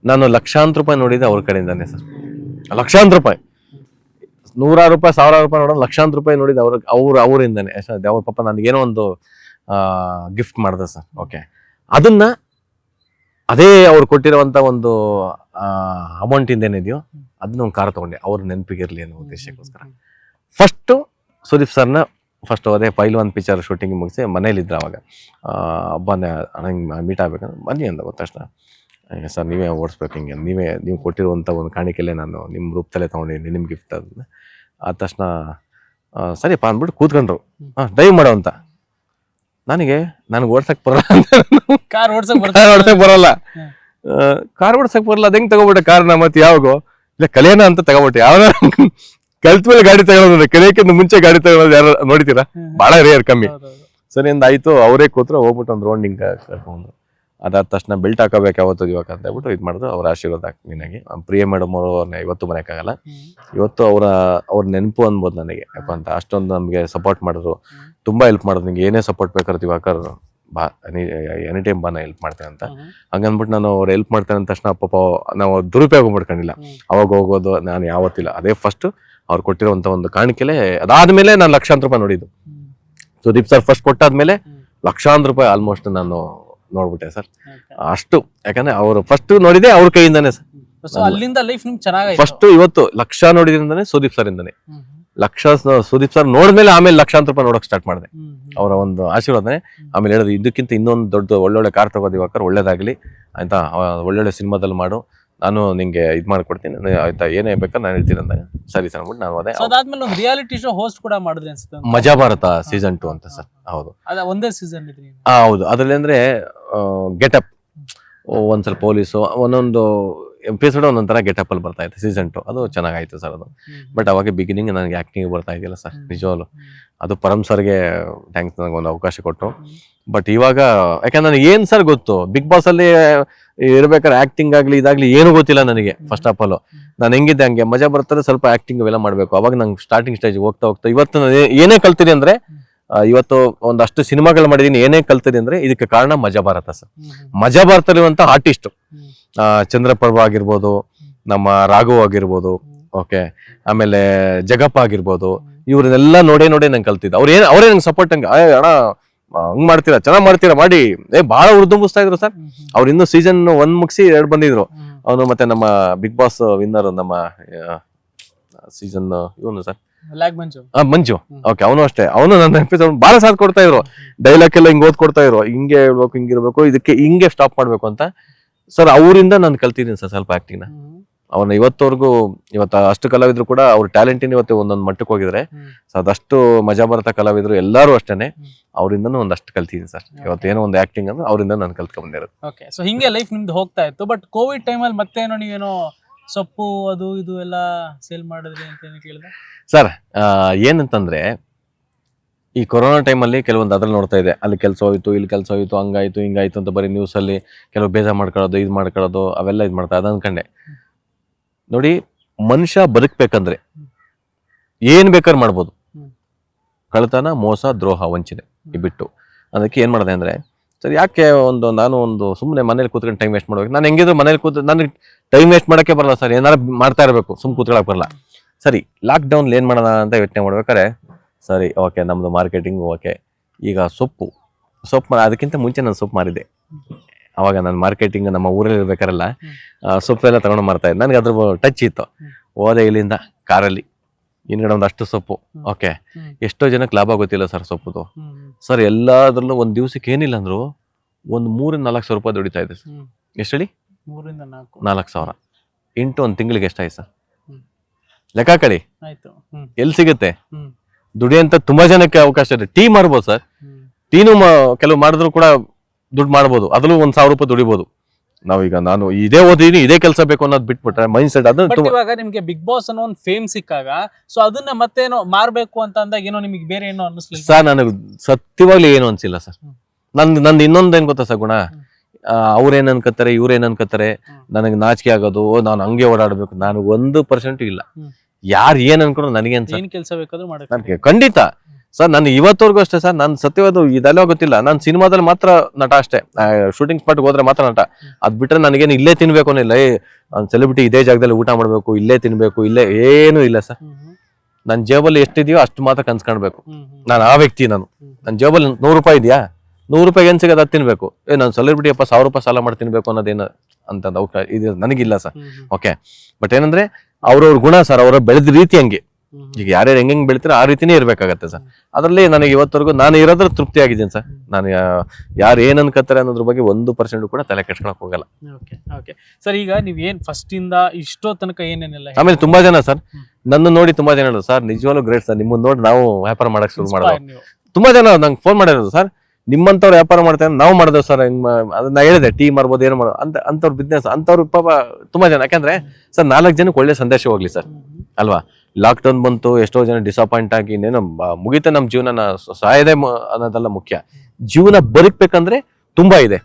ನಾನು ಲಕ್ಷಾಂತರ ರೂಪಾಯಿ ನೋಡಿದ್ದೆ ಅವ್ರ ಕಡೆಯಿಂದಾನೆ ಸರ್. ಲಕ್ಷಾಂತರ ರೂಪಾಯಿ. ನೂರಾರು ರೂಪಾಯಿ, ಸಾವಿರಾರು ರೂಪಾಯಿ ನೋಡೋದು ಲಕ್ಷಾಂತರ ರೂಪಾಯಿ ನೋಡಿದ ಅವ್ರ ಅವ್ರ ಸರ್ ಅವ್ರ ಪಾಪ ನನಗೇನೋ ಒಂದು ಗಿಫ್ಟ್ ಮಾಡಿದೆ ಸರ್. ಓಕೆ ಅದನ್ನ ಅದೇ ಅವ್ರು ಕೊಟ್ಟಿರುವಂತ ಒಂದು ಅಮೌಂಟ್ ಇಂದ ಏನಿದೆಯೋ ಅದನ್ನ ಒಂದು ಕಾರ್ ತಗೊಂಡೆ. ಅವ್ರ ನೆನಪಿಗೆ ಇರಲಿ ಅನ್ನೋ ಉದ್ದೇಶಕ್ಕೋಸ್ಕರ. ಫಸ್ಟು ಸುದೀಪ್ ಸರ್ನ ಫಸ್ಟ್ ಅದೇ ಫೈಲ್ ಒಂದು ಪಿಕ್ಚರ್ ಶೂಟಿಂಗ್ ಮುಗಿಸಿ ಮನೇಲಿದ್ರು ಅವಾಗ. ಹಬ್ಬನೇ ನಂಗೆ ಮೀಟ್ ಆಗ್ಬೇಕಂದ್ರೆ ಬನ್ನಿ ಅಂದ ಗೊತ್ತ ತಕ್ಷಣ ಸರ್ ನೀವೇ ಓಡಿಸ್ಬೇಕು ಹಿಂಗೆ. ನೀವೇ ನೀವು ಕೊಟ್ಟಿರುವಂಥ ಒಂದು ಕಾಣಿಕೆಯಲ್ಲೇ ನಾನು ನಿಮ್ಮ ರೂಪದಲ್ಲೇ ತೊಗೊಂಡಿದ್ದೀನಿ ನಿಮ್ಮ ಗಿಫ್ಟ್ ಅದನ್ನ ಆದ ತಕ್ಷಣ ಸರಿಪ್ಪ ಸರಿಯಪ್ಪ ಅಂದ್ಬಿಟ್ಟು ಕೂತ್ಕೊಂಡ್ರು. ಹಾಂ ಡ್ರೈವ್ ಮಾಡೋ ಅಂತ. ನನಗೆ ನನಗೆ ಓಡ್ಸಕ್ಕೆ ಬರಲ್ಲ ಅಂತ ಕಾರ್ ಓಡಿಸಕ್ಕೆ ಕಾರ್ ಓಡ್ಸಕ್ಕೆ ಬರಲ್ಲ. ಕಾರ್ ಓಡ್ಸಕ್ಕೆ ಬರಲ್ಲ ಅದು ಹೆಂಗೆ ತಗೋಬಿಟ್ಟೆ ಕಾರ್ನ ಮತ್ತೆ ಯಾವಾಗೋ? ಇಲ್ಲ ಕಲಿಯೋಣ ಅಂತ ತಗೋಬಿಟ್ಟೆ. ಯಾವ ಕಲ್ತ ಮೇಲೆ ಗಾಡಿ ತಗೊಳೋದು ಕಲಿಯೋಕ್ಕಿಂತ ಮುಂಚೆ ಗಾಡಿ ತಗೊಳೋದು ಯಾರು ನೋಡಿತೀರಾ ಭಾಳ ರೇರ್ ಕಮ್ಮಿ. ಸರಿ ಆಯ್ತು ಅವರೇ ಕೂತ್ರೆ ಹೋಗ್ಬಿಟ್ಟು ಒಂದು ರೌಂಡ್ ಹಿಂಗ್ ಕರ್ಕೊಂಡು ಅದಾದ ತಕ್ಷಣ ಬೆಲ್ಟ್ ಹಾಕೋಬೇಕು ಯಾವತ್ತು ಇವಾಗ ಅಂತ ಹೇಳ್ಬಿಟ್ಟು ಇದು ಮಾಡಿದ್ರು ಅವ್ರ ಆಶೀರ್ವಾದ ನಿನಗೆ. ಪ್ರಿಯ ಮೇಡಮ್ ಅವರು ಅವ್ರನ್ನ ಇವತ್ತು ಮನೆಯಕ್ಕಾಗಲ್ಲ ಇವತ್ತು ಅವರ ಅವ್ರ ನೆನಪು ಅನ್ಬೋದು ನನಗೆ. ಯಾಕಂತ ಅಷ್ಟೊಂದು ನಮಗೆ ಸಪೋರ್ಟ್ ಮಾಡಿದ್ರು. ತುಂಬಾ ಹೆಲ್ಪ್ ಮಾಡಿದ್ರು. ನಿಂಗೆ ಏನೇ ಸಪೋರ್ಟ್ ಬೇಕಾದ್ರೆ ಇವಾಗ ಬಾ ಎನಿ ಟೈಮ್ ಬಾ ನಾ ಹೆಲ್ಪ್ ಮಾಡ್ತೇನೆ ಅಂತ. ಹಂಗಂದ್ಬಿಟ್ಟು ನಾನು ಅವ್ರು ಹೆಲ್ಪ್ ಮಾಡ್ತೇನೆ ಅಂದ ತಕ್ಷಣ ಪಾಪ ನಾವು ದುರುಪಯೋಗ ಮಾಡ್ಕೊಂಡಿಲ್ಲ. ಅವಾಗ ಹೋಗೋದು ನಾನು ಯಾವತ್ತಿಲ್ಲ. ಅದೇ ಫಸ್ಟ್ ಅವ್ರು ಕೊಟ್ಟಿರುವಂತ ಒಂದು ಕಾಣಿಕೆಲೆ ಅದಾದ್ಮೇಲೆ ನಾನು ಲಕ್ಷಾಂತರ ರೂಪಾಯಿ ನೋಡಿದ್ದು. ಸುದೀಪ್ ಸರ್ ಫಸ್ಟ್ ಕೊಟ್ಟಾದ್ಮೇಲೆ. ಲಕ್ಷಾಂತರ ರೂಪಾಯಿ ಆಲ್ಮೋಸ್ಟ್ ನಾನು ನೋಡ್ಬಿಟ್ಟೆ ಸರ್. ಅಷ್ಟು. ಯಾಕಂದ್ರೆ ಅವರು ಫಸ್ಟ್ ನೋಡಿದೆ ಅವ್ರ ಕೈಯಿಂದಾನೆ ಸರ್. ಸೊ ಅಲ್ಲಿಂದ ಲೈಫ್ ನಿಮ್ಗೆ ಚೆನ್ನಾಗಿ ಫಸ್ಟ್ ಇವತ್ತು ಲಕ್ಷ ನೋಡಿದ್ರಿಂದಾನೆ ಸುದೀಪ್ ಸರ್ ಇಂದಾನೆ. ಲಕ್ಷ ಸುದೀಪ್ ಸರ್ ನೋಡಿದ್ಮೇಲೆ ಆಮೇಲೆ ಲಕ್ಷಾಂತರ ರೂಪಾಯಿ ನೋಡಕ್ ಸ್ಟಾರ್ಟ್ ಮಾಡಿದೆ. ಅವರ ಒಂದು ಆಶೀರ್ವಾದನೆ. ಆಮೇಲೆ ಹೇಳೋದು ಇದಕ್ಕಿಂತ ಇನ್ನೊಂದು ದೊಡ್ಡ ಒಳ್ಳೊಳ್ಳೆ ಕಾರ್ ತಗೋದು ಇವಾಗ ಒಳ್ಳೇದಾಗ್ಲಿ. ಆಯ್ತಾ? ಒಳ್ಳೊಳ್ಳೆ ಸಿನಿಮಾದಲ್ಲಿ ಮಾಡು. ನಾನು ನಿಂಗೆ ಇದು ಮಾಡ್ಕೊಡ್ತೀನಿ. ಆಯ್ತಾ? ಏನೇ ಬೇಕಾದ್ರೆ ನಾನು ಹೇಳ್ತೀನಿ ಅಂದಾಗ ಸರಿ ಸರ್ ಅಂದ್ಬಿಟ್ಟು ನಾನು ಅದೇ ಅದಾದ್ಮೇಲೆ ಒಂದು ರಿಯಾಲಿಟಿ ಶೋ ಹೋಸ್ಟ್ ಕೂಡ ಮಾಡಿದ್ರಿ ಅನ್ಸುತ್ತೆ ಮಜಾ ಭಾರತ ಸೀಸನ್ ಟು ಅಂತ ಸರ್. ಹೌದು. ಅದ ಒಂದೇ ಸೀಸನ್ ಹೌದು. ಅದ್ರಲ್ಲಿ ಅಂದ್ರೆ ಗೆಟಪ್. ಸ್ವಲ್ಪ ಪೊಲೀಸು ಒಂದೊಂದು ಎಪಿಸೋಡ್ ಒಂದೊಂಥರ ಗೆಟಪ್ ಅಲ್ಲಿ ಬರ್ತಾ ಇತ್ತು ಸೀಸನ್ ಟು ಅದು ಚೆನ್ನಾಗಾಯ್ತು ಸರ್ ಅದು. ಬಟ್ ಅವಾಗ ಬಿಗಿನಿಂಗ್ ನನಗೆ ಆಕ್ಟಿಂಗ್ ಬರ್ತಾ ಇದೆಯಲ್ಲ ಸರ್ ನಿಜವಾಗ್ಲು. ಅದು ಪರಮ್ ಸರ್ಗೆ ಥ್ಯಾಂಕ್ಸ್ ನನಗೆ ಒಂದು ಅವಕಾಶ ಕೊಟ್ಟರು ಬಟ್ ಇವಾಗ ಯಾಕಂದ್ರೆ ನನಗೆ ಏನು ಸರ್ ಗೊತ್ತು? ಬಿಗ್ ಬಾಸ್ ಅಲ್ಲಿ ಇರ್ಬೇಕಾದ್ರೆ ಆಕ್ಟಿಂಗ್ ಆಗ್ಲಿ ಇದಾಗ್ಲಿ ಏನು ಗೊತ್ತಿಲ್ಲ ನನಗೆ ಫಸ್ಟ್ ಆಫ್ ಆಲ್ ನಾನು ಹೆಂಗಿದ್ದೆ ಹಂಗೆ ಮಜಾ ಬರ್ತಾರೆ ಸ್ವಲ್ಪ ಆಕ್ಟಿಂಗ್ ಅವೆಲ್ಲ ಮಾಡಬೇಕು. ಅವಾಗ ನಂಗೆ ಸ್ಟಾರ್ಟಿಂಗ್ ಸ್ಟೇಜ್ ಹೋಗ್ತಾ ಹೋಗ್ತಾ ಇವತ್ತು ನಾನು ಏನೇ ಕಲ್ತೀನಿ ಅಂದ್ರೆ ಇವತ್ತು ಒಂದಷ್ಟು ಸಿನಿಮಾಗಳು ಮಾಡಿದೀನಿ, ಏನೇ ಕಲ್ತಿದೆ ಅಂದ್ರೆ ಇದಕ್ಕೆ ಕಾರಣ ಮಜಾ ಭಾರತ ಸರ್. ಮಜಾ ಭಾರತಲ್ಲಿರುವಂತ ಆರ್ಟಿಸ್ಟ್ ಚಂದ್ರಪ್ರಭು ಆಗಿರ್ಬೋದು, ನಮ್ಮ ರಾಘವ್ ಆಗಿರ್ಬೋದು ಓಕೆ ಆಮೇಲೆ ಜಗಪ್ಪ ಆಗಿರ್ಬೋದು, ಇವ್ರನ್ನೆಲ್ಲ ನೋಡೇ ನೋಡೇ ನಂಗೆ ಕಲ್ತಿದ್ದೆ. ಅವ್ರು ಏನ್ ಅವರೇ ನಂಗೆ ಸಪೋರ್ಟ್ ಹಂಗೆ, "ಏ, ಅಣ್ಣ ಹಂಗ್ ಮಾಡ್ತೀರಾ? ಚೆನ್ನಾಗ್ ಮಾಡ್ತೀರಾ? ಮಾಡಿ. ಏ ಬಹಳ ಉರ್ದುಂಬಿಸ್ತಾ ಇದ್ರು ಸರ್. ಅವ್ರು ಇನ್ನು ಸೀಸನ್ ಒಂದ್ ಮುಗಿಸಿ ಎರಡು ಬಂದಿದ್ರು. ಅವನು ಮತ್ತೆ ನಮ್ಮ ಬಿಗ್ ಬಾಸ್ ವಿನ್ನರ್ ನಮ್ಮ ಸೀಸನ್ ಇವನು ಸರ್. ಮಂಜು. ಓಕೆ ಅವನು ಅಷ್ಟೇ. ಅವನು ನನ್ನ ಎಪಿಸೋಡ್ ಬಹಳ ಸಾಥ್ ಕೊಡ್ತಾ ಇದ್ರು. ಡೈಲಾಗ್ ಎಲ್ಲ ಹಿಂಗ್ ಓದ್ಕೊಡ್ತಾ ಇದ್ರು. ಹಿಂಗೆ ಹೇಳ್ಬೇಕು ಹಿಂಗಿರ್ಬೇಕು ಇದಕ್ಕೆ ಹಿಂಗೆ ಸ್ಟಾಪ್ ಮಾಡ್ಬೇಕು ಅಂತ. ಸರ್ ಅವರಿಂದ ನಾನು ಕಲ್ತಿದ್ದೀನಿ ಸರ್ ಸ್ವಲ್ಪ ಆಕ್ಟಿಂಗ್ನ. ಅವ್ರನ್ನ ಇವತ್ತವರೆಗೂ ಇವತ್ತು ಅಷ್ಟು ಕಲಾವಿದ್ರು ಕೂಡ ಅವ್ರ ಟ್ಯಾಲೆಂಟಿನ ಇವತ್ತು ಒಂದೊಂದು ಮಟ್ಟಕ್ಕೆ ಹೋಗಿದ್ರೆ. ಸೊ ಅದಷ್ಟು ಮಜಾ ಬರತ ಕಲಾವಿದ್ರು ಎಲ್ಲರೂ ಅಷ್ಟೇನೆ. ಅವರಿಂದನೂ ಒಂದಷ್ಟು ಕಲ್ತಿದ್ದೀನಿ ಸರ್ ಇವತ್ತು ಏನೋ ಒಂದು ಆಕ್ಟಿಂಗ್ ಅಂದ್ರೆ ಅವರಿಂದ ನಾನು ಕಲ್ತ್ಕೊಂಡ್ ಬಂದಿರೋದು. ಓಕೆ ಸೊ ಹಿಂಗೆ ಲೈಫ್ ನಿಮ್ದು ಹೋಗ್ತಾ ಇತ್ತು ಬಟ್ ಕೋವಿಡ್ ಟೈಮಲ್ಲಿ ಮತ್ತೇನೋ ನೀವೇನೋ ಸೊಪ್ಪು ಅದು ಇದು ಎಲ್ಲ ಸೇಲ್ ಮಾಡಿದ್ರಿ ಅಂತ ಏನು ಕೇಳಿದೆ. ಸರ್ ಏನಂತಂದ್ರೆ ಈ ಕೊರೋನಾ ಟೈಮಲ್ಲಿ ಕೆಲವೊಂದು ಅದ್ರಲ್ಲಿ ನೋಡ್ತಾ ಇದೆ ಅಲ್ಲಿ ಕೆಲಸ ಹೋಯಿತು ಇಲ್ಲಿ ಕೆಲಸ ಹೋಯ್ತು ಹಂಗಾಯ್ತು ಹಿಂಗಾಯ್ತು ಅಂತ ಬರೀ ನ್ಯೂಸಲ್ಲಿ ಕೆಲವು ಬೇಜಾರು ಮಾಡ್ಕೊಳ್ಳೋದು ಇದು ಮಾಡ್ಕೊಳ್ಳೋದು ಅವೆಲ್ಲ ಇದು ಮಾಡ್ತಾ ಅದು ಅನ್ಕಂಡೆ. ನೋಡಿ ಮನುಷ್ಯ ಬದುಕ್ಬೇಕಂದ್ರೆ ಏನ್ ಬೇಕಾದ್ರೆ ಮಾಡ್ಬೋದು. ಕಳತನ ಕಳ್ತನ ಮೋಸ ದ್ರೋಹ ವಂಚನೆ ಈ ಬಿಟ್ಟು. ಅದಕ್ಕೆ ಏನ್ ಮಾಡಿದೆ ಅಂದ್ರೆ ಸರ್ ಯಾಕೆ ಒಂದು ನಾನು ಒಂದು ಸುಮ್ಮನೆ ಮನೇಲಿ ಕೂತ್ಕೊಂಡು ಟೈಮ್ ವೇಸ್ಟ್ ಮಾಡ್ಬೇಕು? ನಾನು ಹೆಂಗಿದ್ರು ಮನೇಲಿ ಕೂತ್ ನನಗೆ ಟೈಮ್ ವೇಸ್ಟ್ ಮಾಡೋಕ್ಕೆ ಬರಲ್ಲ ಸರ್. ಏನಾರು ಮಾಡ್ತಾ ಇರಬೇಕು ಸುಮ್ಮನೆ ಕೂತ್ಕೊಳಕ್ಕೆ ಬರಲ್ಲ. ಸರಿ ಲಾಕ್ ಏನು ಏನ್ ಮಾಡೋಣ ಅಂತ ಯೋಚನೆ ಮಾಡ್ಬೇಕಾದ್ರೆ ಸರಿ ಓಕೆ ನಮ್ಮದು ಮಾರ್ಕೆಟಿಂಗ್ ಓಕೆ ಈಗ ಸೊಪ್ಪು ಸೊಪ್ಪು ಅದಕ್ಕಿಂತ ಮುಂಚೆ ನಾನು ಸೊಪ್ಪು ಮಾರಿದ್ದೆ ಅವಾಗ ನಾನು ಮಾರ್ಕೆಟಿಂಗ್ ನಮ್ಮ ಊರಲ್ಲಿ ಇರ್ಬೇಕಾರಲ್ಲ ಸೊಪ್ಪು ಸೊಪ್ಪೆಲ್ಲ ತಗೊಂಡು ಮಾರ್ತಾ ಇದ್ದೆ. ನನಗೆ ಅದ್ರ ಟಚ್ ಇತ್ತು. ಹೋದೆ ಇಲ್ಲಿಂದ ಕಾರಲ್ಲಿ. ಹಿಂದ್ಗಡೆ ಒಂದಷ್ಟು ಅಷ್ಟು ಸೊಪ್ಪು. ಓಕೆ. ಎಷ್ಟೋ ಜನಕ್ಕೆ ಲಾಭ ಗೊತ್ತಿಲ್ಲ ಸರ್ ಸೊಪ್ಪುದು. ಸರ್ ಎಲ್ಲಾದ್ರಲ್ಲೂ ಒಂದು ದಿವಸಕ್ಕೆ ಏನಿಲ್ಲ ಅಂದ್ರು ಒಂದು ಮೂರಿಂದ ನಾಲ್ಕು ಸಾವಿರ ರೂಪಾಯಿ ದುಡಿತಾ ಇದೆ ಸರ್. ಎಷ್ಟು ಹೇಳಿ? ಮೂರಿಂದ ನಾಲ್ಕು. ನಾಲ್ಕು ಸಾವಿರ. ಇಂಟು ಒಂದು ತಿಂಗಳಿಗೆ ಎಷ್ಟಾಯ್ತು ಸರ್. ಲೆಕ್ಕ ಕಳಿ ಎಲ್ಲಿ ಸಿಗುತ್ತೆ? ದುಡಿಯಂತ ತುಂಬಾ ಜನಕ್ಕೆ ಅವಕಾಶ ಇದೆ. ಟೀ ಮಾಡ್ಬೋದು ಸರ್. ಟೀನು ಕೆಲವು ಮಾಡಿದ್ರು ಕೂಡ ದುಡ್ಡು ಮಾಡ್ಬೋದು. ಅದ್ರಲ್ಲೂ ಒಂದು ಸಾವಿರ ರೂಪಾಯಿ ದುಡಿಬೋದು. ನಾವೀಗ ನಾನು ಇದೇ ಓದಿನಿ ಇದೇ ಕೆಲಸ ಬೇಕು ಅನ್ನೋದು ಬಿಟ್ಬಿಟ್ರೆ ಮೈಂಡ್ ಸೆಟ್ ಅದನ್ನ ಬಟ್ ತುಂಬಾ ಇವಾಗ ನಿಮ್ಗೆ ಬಿಗ್ ಬಾಸ್ ಅನ್ನೋ ಒಂದು ಫೇಮ್ ಸಿಕ್ಕಾಗ ಸೊ ಅದನ್ನ ಮತ್ತೇನೋ ಮಾರ್ಬೇಕು ಅಂತ ಅಂದಾಗ ಏನೋ ನಿಮಗೆ ಬೇರೆ ಏನೋ ಅನ್ನಿಸ್ಲಿಲ್ಲ ಸರ್ ನನಗೆ ಸತ್ಯವಾಗ್ಲಿ ಏನು ಅನ್ಸಿಲ್ಲ ಸರ್ ಹ್ಮ್. ನಂದು ನಂದು ಇನ್ನೊಂದು ಏನ್ ಗೊತ್ತಾ ಸರ್ ಗುಣ ಹ್ಮ್. ಅವ್ರೇನ್ ಅನ್ಕೋತಾರೆ ಇವ್ರೇನ್ ಅನ್ಕೋತಾರೆ ಹ್ಮ್. ನನಗೆ ನಾಚಿಕೆ ಆಗೋದು ನಾನು ಹಂಗೆ ಓಡಾಡ್ಬೇಕು ನಾನು ಒಂದು ಪರ್ಸೆಂಟ್ ಇಲ್ಲ ಹ್ಮ್. ಯಾರು ಏನ್ ಅನ್ಕೊಂಡು ನನಗೇನ್ ಸರ್ ಏನ್ ಕೆಲಸ ಬೇಕಾದ್ರೂ ನನಗೆ ಖಂಡಿತ ಸರ್ ನಾನು ಇವತ್ತವರೆಗೂ ಅಷ್ಟೇ ಸರ್. ನಾನು ಸತ್ಯವಾದ ಇದೆಲ್ಲ ಗೊತ್ತಿಲ್ಲ. ನಾನು ಸಿನಿಮಾದಲ್ಲಿ ಮಾತ್ರ ನಟ ಅಷ್ಟೇ. ಶೂಟಿಂಗ್ ಸ್ಪಾಟ್ಗೆ ಹೋದ್ರೆ ಮಾತ್ರ ನಟ. ಅದ್ ಬಿಟ್ರೆ ನನಗೇನು ಇಲ್ಲೇ ತಿನ್ಬೇಕು ಅನ್ನಿಲ್ಲ. ಏ ನಾನು ಸೆಲೆಬ್ರಿಟಿ ಇದೇ ಜಾಗದಲ್ಲಿ ಊಟ ಮಾಡ್ಬೇಕು ಇಲ್ಲೇ ತಿನ್ಬೇಕು ಇಲ್ಲೇ ಏನೂ ಇಲ್ಲ ಸರ್. ನನ್ನ ಜೇಬಲ್ಲಿ ಎಷ್ಟಿದೆಯೋ ಅಷ್ಟು ಮಾತ್ರ ಕನ್ಸ್ ಕಾಣ್ಬೇಕು. ಹ್ಮ್ ಹ್ಮ್ ನಾನು ಆ ವ್ಯಕ್ತಿ ನಾನು. ನನ್ನ ಜೇಬಲ್ಲಿ ನೂರು ರೂಪಾಯಿ ಇದೆಯಾ? ನೂರು ರೂಪಾಯಿ ಏನ್ ಸಿಗೋದು ಅದು ತಿನ್ಬೇಕು. ಏ ನಾನು ಸೆಲೆಬ್ರಿಟಿ ಅಪ್ಪ ಸಾವಿರ ರೂಪಾಯಿ ಸಾಲ ಮಾಡಿ ತಿನ್ಬೇಕು ಅನ್ನೋದೇನು ಅಂತ ಅವಕಾಶ ಇದು ನನಗಿಲ್ಲ ಸರ್. ಓಕೆ ಬಟ್ ಏನಂದ್ರೆ ಅವ್ರವ್ರ ಗುಣ ಸರ್ ಅವ್ರ ಬೆಳೆದ ರೀತಿ ಹಂಗೆ. ಈಗ ಯಾರ್ಯಾರು ಹೆಂಗ್ ಹೆಂಗ್ ಬೆಳಿತಾರೆ ಆ ರೀತಿನೇ ಇರ್ಬೇಕಾಗತ್ತೆ ಸರ್. ಅದರಲ್ಲಿ ನನಗೆ ಇವತ್ತವರೆಗೂ ನಾನು ಇರೋದ್ರ ತೃಪ್ತಿ ಆಗಿದ್ದೀನಿ ಸರ್. ನಾನು ಯಾರು ಏನ್ ಅನ್ಕೋತಾರೆ ಅನ್ನೋದ್ರ ಬಗ್ಗೆ ಒಂದು ಪರ್ಸೆಂಟ್ ಕೂಡ ತಲೆ ಕೆಡ್ಸ್ಕೊಳಕ್ ಹೋಗಲ್ಲ. ಸರ್ ಈಗ ನೀವ್ ಏನ್ ಫಸ್ಟ್ ಇಂದ ಇಷ್ಟೋ ತನಕ ಏನೇನೆಲ್ಲ ಆಮೇಲೆ ತುಂಬಾ ಜನ ಸರ್. ನನ್ನ ನೋಡಿ ತುಂಬಾ ಜನ ಹೇಳೋದು ಸರ್ ನಿಜವಾಗ್ಲೂ ಗ್ರೇಟ್ ಸರ್. ನಿಮ್ಮನ್ನ ನೋಡಿ ನಾವು ವ್ಯಾಪಾರ ಮಾಡಕ್ ಶುರು ಮಾಡೋದು ತುಂಬಾ ಜನ ನಂಗೆ ಫೋನ್ ಮಾಡಿರೋದು ಸರ್. ನಿಮ್ಮಂತವ್ರು ವ್ಯಾಪಾರ ಮಾಡ್ತೇನೆ ನಾವು ಮಾಡಿದೆವು ಸರ್. ಹೆಂಗ್ ಅದನ್ನ ಹೇಳಿದೆ ಟೀ ಮಾಡ್ಬೋದು ಏನು ಮಾಡೋದು ಅಂತ ಅಂತವ್ರ ಬಿಸ್ನೆಸ್ ಅಂತವ್ರು ಪಾಪ ತುಂಬಾ ಜನ. ಯಾಕಂದ್ರೆ ಸರ್ ನಾಲ್ಕು ಜನಕ್ಕೆ ಒಳ್ಳೆ ಸಂದೇಶ ಹೋಗ್ಲಿ ಸರ್. ಅಲ್ವಾ? ಲಾಕ್ ಡೌನ್ ಬಂತು ಎಷ್ಟೋ ಜನ ಡಿಸಪಾಯಿಂಟ್ ಆಗಿ ಇನ್ನೇನು ಮುಗಿತ ನಮ್ ನಮ್ಮ ಜೀವನ ಸಾಯದೆ ಅನ್ನೋದೆಲ್ಲ ಮುಖ್ಯ. ಜೀವನ ಬದುಕ್ಬೇಕಂದ್ರೆ ತುಂಬಾ ಇದೆ.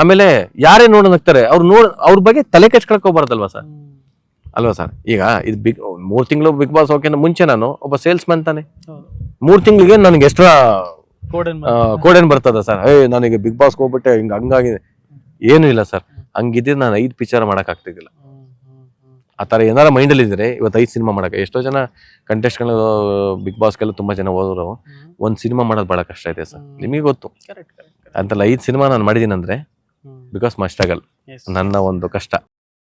ಆಮೇಲೆ ಯಾರೇ ನೋಡೋದಾಗ್ತಾರೆ ಅವ್ರು ನೋಡ್ ಅವ್ರ ಬಗ್ಗೆ ತಲೆ ಕೆಚ್ಕೊಳಕ್ ಹೋಗ್ಬಾರ್ದಲ್ವಾ ಸರ್? ಅಲ್ವಾ ಸರ್? ಈಗ ಇದು ಬಿಗ್ ಮೂರ್ ತಿಂಗಳು ಬಿಗ್ ಬಾಸ್ ಹೋಗೋಕ್ಕಿಂತ ಮುಂಚೆ ನಾನು ಒಬ್ಬ ಸೇಲ್ಸ್ ಮ್ಯಾನ್ ತಾನೆ. ಮೂರು ತಿಂಗಳಿಗೆ ನನಗೆ ಎಕ್ಸ್ಟ್ರಾ ಕೋಡನ್ ಬರ್ತದ? ಸರ್? ಏ ನನಗೆ ಬಿಗ್ ಬಾಸ್ ಹೋಗ್ಬಿಟ್ಟೆ ಹಿಂಗ ಹಂಗಾಗಿದೆ. ಏನು ಇಲ್ಲ ಸರ್. ಹಂಗಿದ್ರೆ ನಾನು ಐದು ಪಿಚರ್ ಮಾಡಕ್ ಆಗ್ತಿದ್ದಿಲ್ಲ. ಆ ಥರ ಏನಾರ ಮೈಂಡಲ್ಲಿ ಇದ್ರೆ ಇವತ್ತು ಐದು ಸಿನಿಮಾ ಮಾಡಕ್ಕೆ. ಎಷ್ಟೋ ಜನ ಕಂಟೆಸ್ಟ್ಗಳು ಬಿಗ್ ಬಾಸ್ಗೆಲ್ಲ ತುಂಬಾ ಜನ ಹೋದ್ರು. ಒಂದ್ ಸಿನಿಮಾ ಮಾಡೋದು ಬಹಳ ಕಷ್ಟ ಇದೆ ಸರ್. ನಿಮಗೆ ಗೊತ್ತು. ಅಂತಲ್ಲ ಐದು ಸಿನಿಮಾ ನಾನು ಮಾಡಿದ್ದೀನಿ ಅಂದ್ರೆ ಬಿಕಾಸ್ ಮೈ ಸ್ಟ್ರಗಲ್ ನನ್ನ ಒಂದು ಕಷ್ಟ.